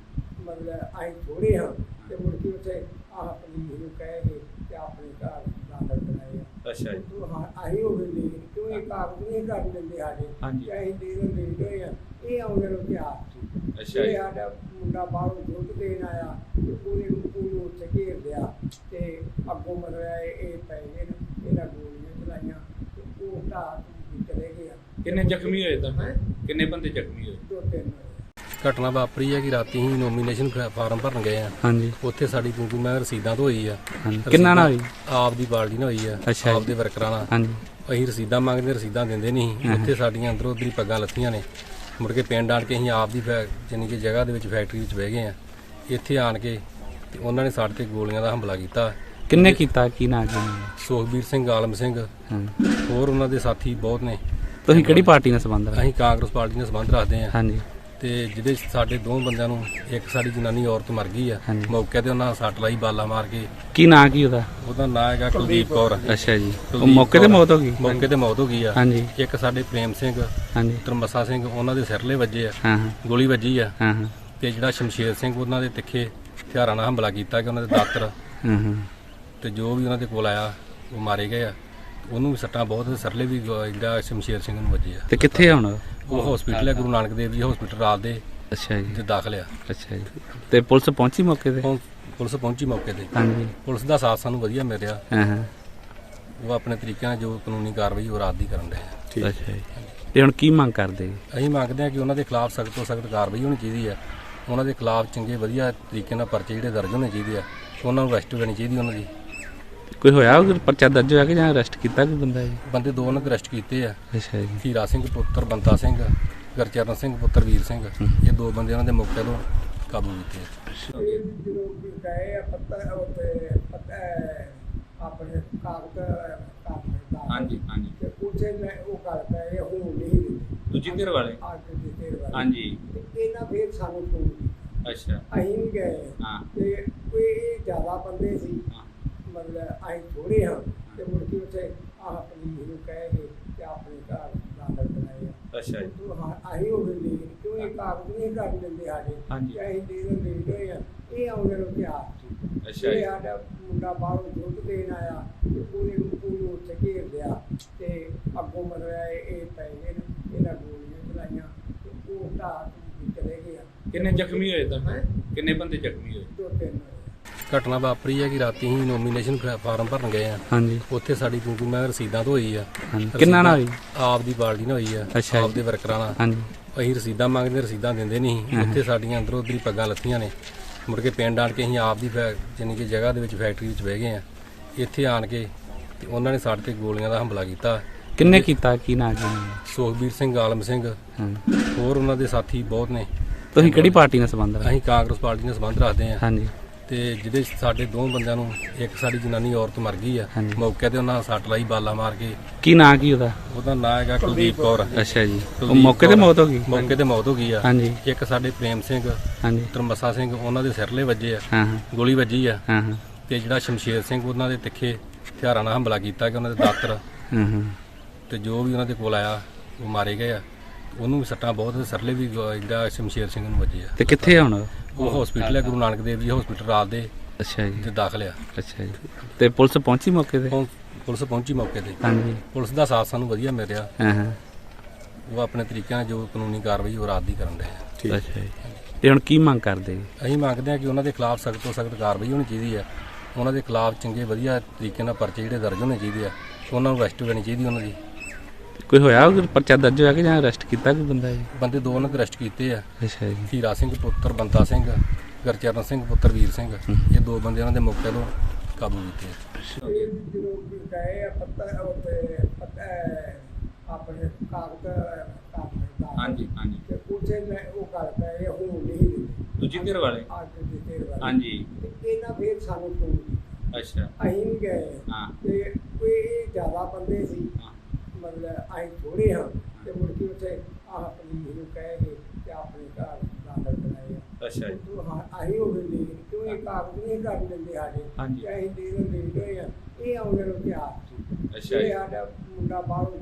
S3: ਮਤਲਬ ਅਸੀਂ ਥੋੜੇ ਹਾਂ ਤੇ ਮੁੜ ਕੇ ਉੱਥੇ ਆਹ ਪੁਲਿਸ ਨੂੰ ਕਹੇ ਕਿ ਕਿ ਆਪਣੇ ਘਰ ਦਾਖਲ ਕਰਾਏ ਆ
S4: ਅੱਛਾ ਜੀ
S3: ਤੂੰ ਹਾਂ ਉਹ ਵੀ ਕਿਉਂ ਇਹ ਕਾਗਜ਼ ਨਹੀਂ ਕਰ ਦਿੰਦੇ ਸਾਡੇ
S4: ਹਾਂਜੀ।
S3: ਤੇ ਅਸੀਂ ਦੇ ਦੇ ਦੇ ਹੋਏ ਆ ਇਹ ਆਉਂਦੇ ਨੂੰ ਤਿਆਰ
S4: ਅੱਛਾ
S3: ਇਹ
S4: ਜੀ
S3: ਸਾਡਾ ਮੁੰਡਾ ਬਾਹਰੋਂ ਦੁੱਧ ਦੇਣ ਆਇਆ ਤੇ ਪੂਰੇ ਨੂੰ ਪੂਰੇ ਉੱਥੇ ਘੇਰ ਲਿਆ ਤੇ ਅੱਗੋਂ ਮਰਿਆ ਇਹ ਇਹ ਪੈ ਗਏ ਨੇ ਇਹਨਾਂ ਗੋਲੀਆਂ ਚਲਾਈਆਂ ਤੇ ਉਹ ਕੇ ਚਲੇ ਗਏ ਆ।
S4: ਕਿੰਨੇ ਜ਼ਖਮੀ ਹੋਏ ਤਾਂ? ਕਿੰਨੇ ਬੰਦੇ ਜ਼ਖਮੀ ਹੋਏ
S3: ਦੋ ਤਿੰਨ।
S1: ਘਟਨਾ ਵਾਪਰੀ ਹੈ ਕਿ ਰਾਤੀ ਹੀ ਨੋਮੀਨੇਸ਼ਨ ਫਾਰਮ ਭਰਨ ਗਏ ਆ।
S2: ਹਾਂਜੀ।
S1: ਉੱਥੇ ਸਾਡੀ ਕਿਉਂਕਿ ਮੈਂ ਰਸੀਦਾਂ ਤੋਂ ਹੋਈ ਆ
S2: ਕਿੰਨਾ ਨਾਲ ਹੋਈ?
S1: ਆਪ ਦੀ ਪਾਰਟੀ ਨਾਲ ਹੋਈ ਆ
S2: ਜੀ।
S1: ਆਪ ਦੇ ਵਰਕਰਾਂ ਨਾਲ।
S2: ਹਾਂਜੀ।
S1: ਅਸੀਂ ਰਸੀਦਾਂ ਮੰਗਦੇ ਰਸੀਦਾਂ ਦਿੰਦੇ ਨਹੀਂ ਉੱਥੇ ਸਾਡੀਆਂ ਅੰਦਰੋਂ ਉੱਧਰੀ ਪੱਗਾਂ ਲੱਥੀਆਂ ਨੇ। ਮੁੜ ਕੇ ਪਿੰਡ ਆਣ ਕੇ ਅਸੀਂ ਆਪ ਦੀ ਜਾਣੀ ਕਿ ਜਗ੍ਹਾ ਦੇ ਵਿੱਚ ਫੈਕਟਰੀ ਵਿੱਚ ਬਹਿ ਗਏ ਆ। ਇੱਥੇ ਆਣ ਕੇ ਤੇ ਉਹਨਾਂ ਨੇ ਸਾਡੇ ਤੇ ਗੋਲੀਆਂ ਦਾ ਹਮਲਾ ਕੀਤਾ।
S2: ਕਿੰਨੇ ਕੀਤਾ? ਕੀ ਨਾਂ ਕੀ? ਉਹਨਾਂ ਦਾ?
S1: ਸੁਖਬੀਰ ਸਿੰਘ ਆਲਮ ਸਿੰਘ।
S2: ਹਾਂ
S1: ਹੋਰ ਉਹਨਾਂ ਦੇ ਸਾਥੀ ਬਹੁਤ ਨੇ।
S2: ਤੁਸੀਂ ਕਿਹੜੀ ਪਾਰਟੀ ਨਾਲ ਸੰਬੰਧ ਰੱਖਦੇ?
S1: ਅਸੀਂ ਕਾਂਗਰਸ ਪਾਰਟੀ ਨਾਲ ਸੰਬੰਧ ਰੱਖਦੇ ਆ।
S2: ਹਾਂਜੀ।
S1: ਤੇ ਜਿਹਦੇ 'ਚ ਸਾਡੇ ਦੋ ਬੰਦਿਆਂ ਨੂੰ ਇੱਕ ਸਾਡੀ ਜਨਾਨੀ ਔਰਤ ਮਰ ਗਈ ਆ।
S2: ਹਾਂਜੀ।
S1: ਮੌਕੇ ਤੇ ਉਹਨਾਂ ਸੱਟ ਲਾਈ ਬਾਲਾ ਮਾਰ ਕੇ।
S2: ਕੀ ਨਾਂ ਕੀ ਉਹਦਾ?
S1: ਉਹਦਾ ਨਾਂ ਹੈਗਾ ਕੁਲਦੀਪ ਕੌਰ।
S2: ਅੱਛਾ ਜੀ। ਉਹ
S1: ਕੁਲਦੀਪ
S2: ਮੌਕੇ ਤੇ
S1: ਕੌਰ।
S2: ਮੌਤ ਹੋ ਗਈ?
S1: ਮੌਕੇ ਤੇ ਮੌਤ ਹੋ ਗਈ ਆ।
S2: ਹਾਂਜੀ।
S1: ਇੱਕ ਸਾਡੇ ਪ੍ਰੇਮ ਸਿੰਘ
S2: ਹਾਂਜੀ।
S1: ਪੁੱਤਰ ਮੱਸਾ ਸਿੰਘ ਉਹਨਾਂ ਦੇ ਸਿਰਲੇ ਵੱਜੇ ਆ।
S2: ਹਾਂ ਹਾਂ।
S1: ਗੋਲੀ ਵੱਜੀ ਆ।
S2: ਹਾਂ ਹਾਂ।
S1: ਤੇ ਜਿਹੜਾ ਸ਼ਮਸ਼ੇਰ ਸਿੰਘ ਉਹਨਾਂ ਦੇ ਤਿੱਖੇ ਹਥਿਆਰਾਂ ਨਾਲ ਹਮਲਾ ਕੀਤਾ ਕਿ ਉਹਨਾਂ ਦੇ ਦਾਤਰ।
S2: ਹਾਂ ਹਾਂ।
S1: ਤੇ ਜੋ ਵੀ ਉਹਨਾਂ ਦੇ ਕੋਲ ਆਇਆ ਉਹ ਮਾਰੇ ਗਏ ਆ। ਉਹਨੂੰ ਵੀ ਸੱਟਾਂ ਬਹੁਤ ਸਰਲੇ ਵੀ ਜਿਹੜਾ ਸ਼ਮਸ਼ੇਰ ਸਿੰਘ ਨੂੰ ਵੱਜੇ ਆ।
S2: ਤੇ ਕਿੱਥੇ ਆ ਹੁਣ?
S1: ਉਹ ਹਸਪੀਟਲ ਹੈ ਗੁਰੂ ਨਾਨਕ ਦੇਵ ਜੀ ਹਸਪੀਟਲ ਰਾਤ ਦੇ
S2: ਅੱਛਾ ਜੀ।
S1: ਤੇ ਦਾਖਲ ਆ।
S2: ਅੱਛਾ ਜੀ। ਤੇ ਪੁਲਿਸ ਪਹੁੰਚੀ ਮੌਕੇ ਤੇ?
S1: ਹੁਣ ਪੁਲਿਸ ਪਹੁੰਚੀ ਮੌਕੇ ਤੇ।
S2: ਹਾਂਜੀ।
S1: ਪੁਲਿਸ ਦਾ ਸਾਥ ਸਾਨੂੰ ਵਧੀਆ ਮਿਲ ਰਿਹਾ।
S2: ਹਾਂ ਹਾਂ।
S1: ਉਹ ਆਪਣੇ ਤਰੀਕੇ ਨਾਲ ਜੋ ਕਾਨੂੰਨੀ ਕਾਰਵਾਈ ਉਹ ਰਾਤ ਦੀ ਕਰਨ ਰਹੇ ਆ।
S2: ਅੱਛਾ ਜੀ। ਤੇ ਹੁਣ ਕੀ ਮੰਗ ਕਰਦੇ?
S1: ਅਸੀਂ ਮੰਗਦੇ ਹਾਂ ਕਿ ਉਹਨਾਂ ਦੇ ਖਿਲਾਫ ਸਖਤ ਤੋਂ ਸਖਤ ਕਾਰਵਾਈ ਹੋਣੀ ਚਾਹੀਦੀ ਹੈ ਉਹਨਾਂ ਦੇ ਖਿਲਾਫ ਚੰਗੇ ਵਧੀਆ ਤਰੀਕੇ ਨਾਲ ਪਰਚੇ ਜਿਹੜੇ ਦਰਜ ਹੋਣੇ ਚਾਹੀਦੇ ਆ। ਉਹਨਾਂ ਨੂੰ ਅਰੈਸਟ ਕਰਨੀ ਚਾਹੀਦੀ ਉਹਨਾਂ ਦੀ।
S2: ਕੋਈ ਹੋਇਆ ਉਹ ਪਰਚਾ ਦਰਜ ਹੋਇਆ ਕਿ ਜਾਂ ਅਰੈਸਟ ਕੀਤਾ ਕੋਈ ਬੰਦਾ ਜੀ?
S1: ਬੰਦੇ ਦੋ ਉਹਨਾਂ ਦੇ ਅਰੈਸਟ ਕੀਤੇ ਆ।
S2: ਅੱਛਾ ਜੀ।
S1: ਹੀਰਾ ਸਿੰਘ ਪੁੱਤਰ ਬੰਤਾ ਸਿੰਘ ਗਰਚਰਨ ਸਿੰਘ ਪੁੱਤਰ ਵੀਰ ਸਿੰਘ। ਇਹ ਦੋ ਬੰਦੇ ਉਹਨਾਂ ਦੇ ਮੌਕੇ ਤੋਂ ਕਾਬੂ ਕੀਤੇ ਆ।
S3: ਇਹ ਆਪਣੇ ਕਾਗਜ਼
S4: ਹਾਂਜੀ ਹਾਂਜੀ।
S3: ਤੇ ਉਸੇ ਮੈਂ ਉਹ ਗੱਲ ਪਏ ਹੁਣ ਨਹੀਂ।
S4: ਦੂਜੀ ਧਿਰ ਵਾਲੇ?
S3: ਅੱਜ ਦੀ ਦੇਰ ਬਾਅਦ
S4: ਹਾਂਜੀ।
S3: ਇਹਨਾਂ ਫੇਰ ਸਾਨੂੰ ਫੋਨ
S4: ਅੱਛਾ।
S3: ਅਸੀਂ ਵੀ ਗਏ।
S4: ਹਾਂ।
S3: ਤੇ ਕੋਈ ਜ਼ਿਆਦਾ ਬੰਦੇ ਸੀ।
S4: ਹਾਂ,
S3: ਮਤਲਬ ਅਸੀਂ ਥੋੜੇ ਹਾਂ ਤੇ ਮੁੜ ਕੇ ਉੱਥੇ ਆਹ ਪੁਲਿਸ ਨੂੰ ਕਹੇ ਕਿ ਤੇ ਆਪਣੇ ਘਰ ਦਾਖਲ ਕਰਾਏ ਆ।
S4: ਅੱਛਾ ਜੀ।
S3: ਉਦੋਂ ਹਾਂ ਉਹ ਦੇ ਕਿਉਂ ਇਹ ਕਾਗਜ਼ ਨਹੀਂ ਕਰ ਦਿੰਦੇ ਸਾਡੇ?
S4: ਹਾਂਜੀ।
S3: ਅਸੀਂ ਦੇ ਦਿੰਦੇ ਹੋਏ ਆ। ਇਹ ਆਉਂਦੇ ਨੂੰ ਪਿਆਰ ਸੀ।
S4: ਅੱਛਾ
S3: ਇਹ
S4: ਜੀ
S3: ਸਾਡਾ ਮੁੰਡਾ ਬਾਹਰੋਂ ਦੁੱਧ ਦੇਣ ਆਇਆ ਤੇ ਉਹਨੇ ਉਹਨੂੰ ਉੱਥੇ ਘੇਰ ਲਿਆ ਤੇ ਅੱਗੋਂ ਮਤਲਬ ਇਹ ਇਹ ਪੈ ਗਏ ਨੇ ਇਹਨਾਂ ਗੋਲੀਆਂ ਚਲਾਈਆਂ ਤੇ ਉਹ ਢਾਹ ਕੇ ਚਲੇ ਗਿਆ
S4: ਕਿੰਨੇ ਜ਼ਖਮੀ ਹੋਏ ਤਾਂ?
S3: ਹੈਂ?
S4: ਕਿੰਨੇ ਬੰਦੇ ਜ਼ਖਮੀ ਹੋਏ?
S3: ਦੋ ਤਿੰਨ।
S1: ਘਟਨਾ ਵਾਪਰੀ ਹੈ ਕਿ ਰਾਤੀ ਹੀ ਨੋਮੀਨੇਸ਼ਨ ਫਾਰਮ ਭਰਨ ਗਏ ਆ।
S2: ਹਾਂਜੀ।
S1: ਉੱਥੇ ਸਾਡੀ ਕਿਉਂਕਿ ਮੈਂ ਰਸੀਦਾਂ ਤੋਂ ਹੋਈ ਆ।
S2: ਕਿੰਨਾ ਨਾਲ ਹੋਈ?
S1: ਆਪ ਦੀ ਬਾਲਦੀ ਨਾਲ ਹੋਈ ਆ
S2: ਅੱਛਾ
S1: ਆਪ
S2: ਜੀ।
S1: ਦੇ ਵਰਕਰਾਂ ਨਾਲ।
S2: ਹਾਂਜੀ।
S1: ਅਸੀਂ ਰਸੀਦਾਂ ਮੰਗਦੇ ਰਸੀਦਾਂ ਦਿੰਦੇ ਨਹੀਂ। ਉੱਥੇ ਸਾਡੀਆਂ ਅੰਦਰੋਂ ਉੱਧਰੀ ਪੱਗਾਂ ਲੱਥੀਆਂ ਨੇ। ਮੁੜ ਕੇ ਪਿੰਡ ਆਣ ਕੇ ਅਸੀਂ ਆਪ ਦੀ ਜਾਣੀ ਕਿ ਜਗ੍ਹਾ ਦੇ ਵਿੱਚ ਫੈਕਟਰੀ ਵਿੱਚ ਬਹਿ ਗਏ ਆ। ਇੱਥੇ ਆਣ ਕੇ ਤੇ ਉਹਨਾਂ ਨੇ ਸਾਡੇ ਤੇ ਗੋਲੀਆਂ ਦਾ ਹਮਲਾ ਕੀਤਾ।
S2: ਕਿੰਨੇ ਕੀਤਾ? ਕੀ ਨਾ ਕੀ
S1: ਸੁਖਬੀਰ ਸਿੰਘ ਆਲਮ ਸਿੰਘ। ਹੋਰ ਉਹਨਾਂ ਦੇ ਸਾਥੀ ਬਹੁਤ ਨੇ।
S2: ਤੁਸੀਂ ਕਿਹੜੀ ਪਾਰਟੀ ਨਾਲ ਸੰਬੰਧ ਰੱਖਦੇ?
S1: ਅਸੀਂ ਕਾਂਗਰਸ ਪਾਰਟੀ ਨਾਲ ਸੰਬੰਧ ਰੱਖਦੇ ਆ।
S2: ਹਾਂਜੀ।
S1: ਤੇ ਜਿਹਦੇ ਸਾਡੇ ਦੋ ਬੰਦਿਆਂ ਨੂੰ ਇੱਕ ਸਾਡੀ ਜਨਾਨੀ ਔਰਤ ਮਰ ਗਈ ਆ।
S2: ਹਾਂਜੀ।
S1: ਮੌਕੇ ਤੇ ਉਹਨਾਂ ਸੱਟ ਲਾਈ ਬਾਲਾ ਮਾਰ ਕੇ।
S2: ਕੀ ਨਾਂ ਕੀ ਉਹਦਾ?
S1: ਉਹਦਾ ਨਾਂ ਹੈਗਾ ਕੁਲਦੀਪ ਕੌਰ।
S2: ਅੱਛਾ ਜੀ। ਉਹ
S1: ਕੁਲਦੀਪ
S2: ਮੌਕੇ ਤੇ
S1: ਕੌਰ।
S2: ਮੌਤ ਹੋ ਗਈ?
S1: ਮੌਕੇ ਤੇ ਮੌਤ ਹੋ ਗਈ ਆ।
S2: ਹਾਂਜੀ।
S1: ਇੱਕ ਸਾਡੇ ਪ੍ਰੇਮ ਸਿੰਘ
S2: ਹਾਂਜੀ।
S1: ਪੁੱਤਰ ਮੱਸਾ ਸਿੰਘ ਉਹਨਾਂ ਦੇ ਸਿਰਲੇ ਵੱਜੇ ਆ।
S2: ਹਾਂ ਹਾਂ।
S1: ਗੋਲੀ ਵੱਜੀ ਆ।
S2: ਹਾਂ ਹਾਂ।
S1: ਤੇ ਜਿਹੜਾ ਸ਼ਮਸ਼ੇਰ ਸਿੰਘ ਉਹਨਾਂ ਦੇ ਤਿੱਖੇ ਹਥਿਆਰਾਂ ਨਾਲ ਹਮਲਾ ਕੀਤਾ ਕਿ ਉਹਨਾਂ ਦੇ ਦਾਤਰ।
S2: ਹਾਂ ਹਾਂ।
S1: ਤੇ ਜੋ ਵੀ ਉਹਨਾਂ ਦੇ ਕੋਲ ਆਇਆ ਉਹ ਮਾਰੇ ਗਏ ਆ। ਉਹਨੂੰ ਵੀ ਸੱਟਾਂ ਬਹੁਤ ਸਿਰਲੇ ਵੀ ਜਿਹੜਾ ਸ਼ਮਸ਼ੇਰ ਸਿੰਘ ਨੂੰ ਵੱਜੇ ਆ।
S2: ਤੇ ਕਿੱਥੇ ਆ ਹੁਣ? ਉਹ?
S1: ਹਸਪੀਟਲ ਹੈ ਗੁਰੂ ਨਾਨਕ ਦੇਵ ਜੀ ਹਸਪੀਟਲ ਰਾਤ ਦੇ
S2: ਅੱਛਾ ਜੀ।
S1: ਤੇ ਦਾਖਲ ਆ।
S2: ਅੱਛਾ ਜੀ। ਤੇ ਪੁਲਿਸ ਪਹੁੰਚੀ ਮੌਕੇ ਤੇ?
S1: ਪੁਲਿਸ ਪਹੁੰਚੀ ਮੌਕੇ ਤੇ।
S2: ਹਾਂਜੀ।
S1: ਪੁਲਿਸ ਦਾ ਸਾਥ ਸਾਨੂੰ ਵਧੀਆ ਮਿਲ ਰਿਹਾ।
S2: ਹਾਂ ਹਾਂ।
S1: ਉਹ ਆਪਣੇ ਤਰੀਕੇ ਨਾਲ ਜੋ ਕਾਨੂੰਨੀ ਕਾਰਵਾਈ ਉਹ ਰਾਤ ਦੀ ਕਰਨ ਰਹੇ ਆ।
S2: ਅੱਛਾ ਜੀ। ਤੇ ਹੁਣ ਕੀ ਮੰਗ ਕਰਦੇ
S1: ਅਸੀਂ ਮੰਗਦੇ ਹਾਂ ਕਿ ਉਹਨਾਂ ਦੇ ਖਿਲਾਫ ਸਖਤ ਤੋਂ ਸਖਤ ਕਾਰਵਾਈ ਹੋਣੀ ਚਾਹੀਦੀ ਹੈ ਉਹਨਾਂ ਦੇ ਖਿਲਾਫ ਚੰਗੇ ਵਧੀਆ ਤਰੀਕੇ ਨਾਲ ਪਰਚੇ ਜਿਹੜੇ ਦਰਜ ਹੋਣੇ ਚਾਹੀਦੇ ਆ। ਉਹਨਾਂ ਨੂੰ ਅਰੈਸਟ ਕਰਨੀ ਚਾਹੀਦੀ ਉਹਨਾਂ ਦੀ।
S2: ਕੋਈ ਹੋਇਆ ਉਹ ਪਰਚਾ ਦਰਜ ਹੋਇਆ ਕਿ ਜਾਂ ਅਰੈਸਟ ਕੀਤਾ ਕੋਈ ਬੰਦਾ ਜੀ?
S1: ਬੰਦੇ ਦੋ ਉਹਨਾਂ ਦੇ ਅਰੈਸਟ ਕੀਤੇ ਆ।
S2: ਅੱਛਾ ਜੀ।
S1: ਹੀਰਾ ਸਿੰਘ ਪੁੱਤਰ ਬੰਤਾ ਸਿੰਘ ਗਰਚਰਨ ਸਿੰਘ ਪੁੱਤਰ ਵੀਰ ਸਿੰਘ। ਇਹ ਦੋ ਬੰਦੇ ਉਹਨਾਂ ਦੇ ਮੌਕੇ ਤੋਂ ਕਾਬੂ ਕੀਤੇ
S3: ਇਹ ਆਪਣੇ ਕਾਗਜ਼
S4: ਹਾਂਜੀ ਹਾਂਜੀ।
S3: ਤੇ ਉਸੇ ਮੈਂ ਉਹ ਗੱਲ ਪਏ ਹੁਣ ਨਹੀਂ
S4: ਦੂਜੀ ਧਿਰ ਵਾਲੇ?
S3: ਅੱਜ ਦੀ ਦੇਰ ਬਾਅਦ
S4: ਹਾਂਜੀ।
S3: ਤੇ ਇਹਨਾਂ ਫੇਰ ਸਾਨੂੰ ਫੋਨ
S4: ਅੱਛਾ।
S3: ਅਸੀਂ ਵੀ ਗਏ।
S4: ਹਾਂ।
S3: ਤੇ ਕੋਈ ਜ਼ਿਆਦਾ ਬੰਦੇ ਸੀ। ਮਤਲਬ ਅਸੀਂ ਥੋੜੇ ਹਾਂ ਤੇ ਮੁੜ ਕੇ ਉੱਥੇ ਆਹ ਪੁਲਿਸ ਨੂੰ ਕਹੇ ਕਿ ਤੇ ਆਪਣੇ ਘਰ ਦਾਖਲ ਕਰਾਏ ਆ।
S4: ਅੱਛਾ ਜੀ।
S3: ਉਦੋਂ ਹਾਂ ਦੇ ਕਿਉਂ ਇਹ ਕਾਗਜ਼ ਨਹੀਂ ਕਰ ਦਿੰਦੇ ਸਾਡੇ। ਅਸੀਂ ਦੇ ਹੋਏ ਆ। ਇਹ ਆਉਂਦੇ ਪਿਆਰ ਸੀ।
S4: ਅੱਛਾ
S3: ਇਹ
S4: ਜੀ
S3: ਸਾਡਾ ਮੁੰਡਾ ਬਾਹਰੋਂ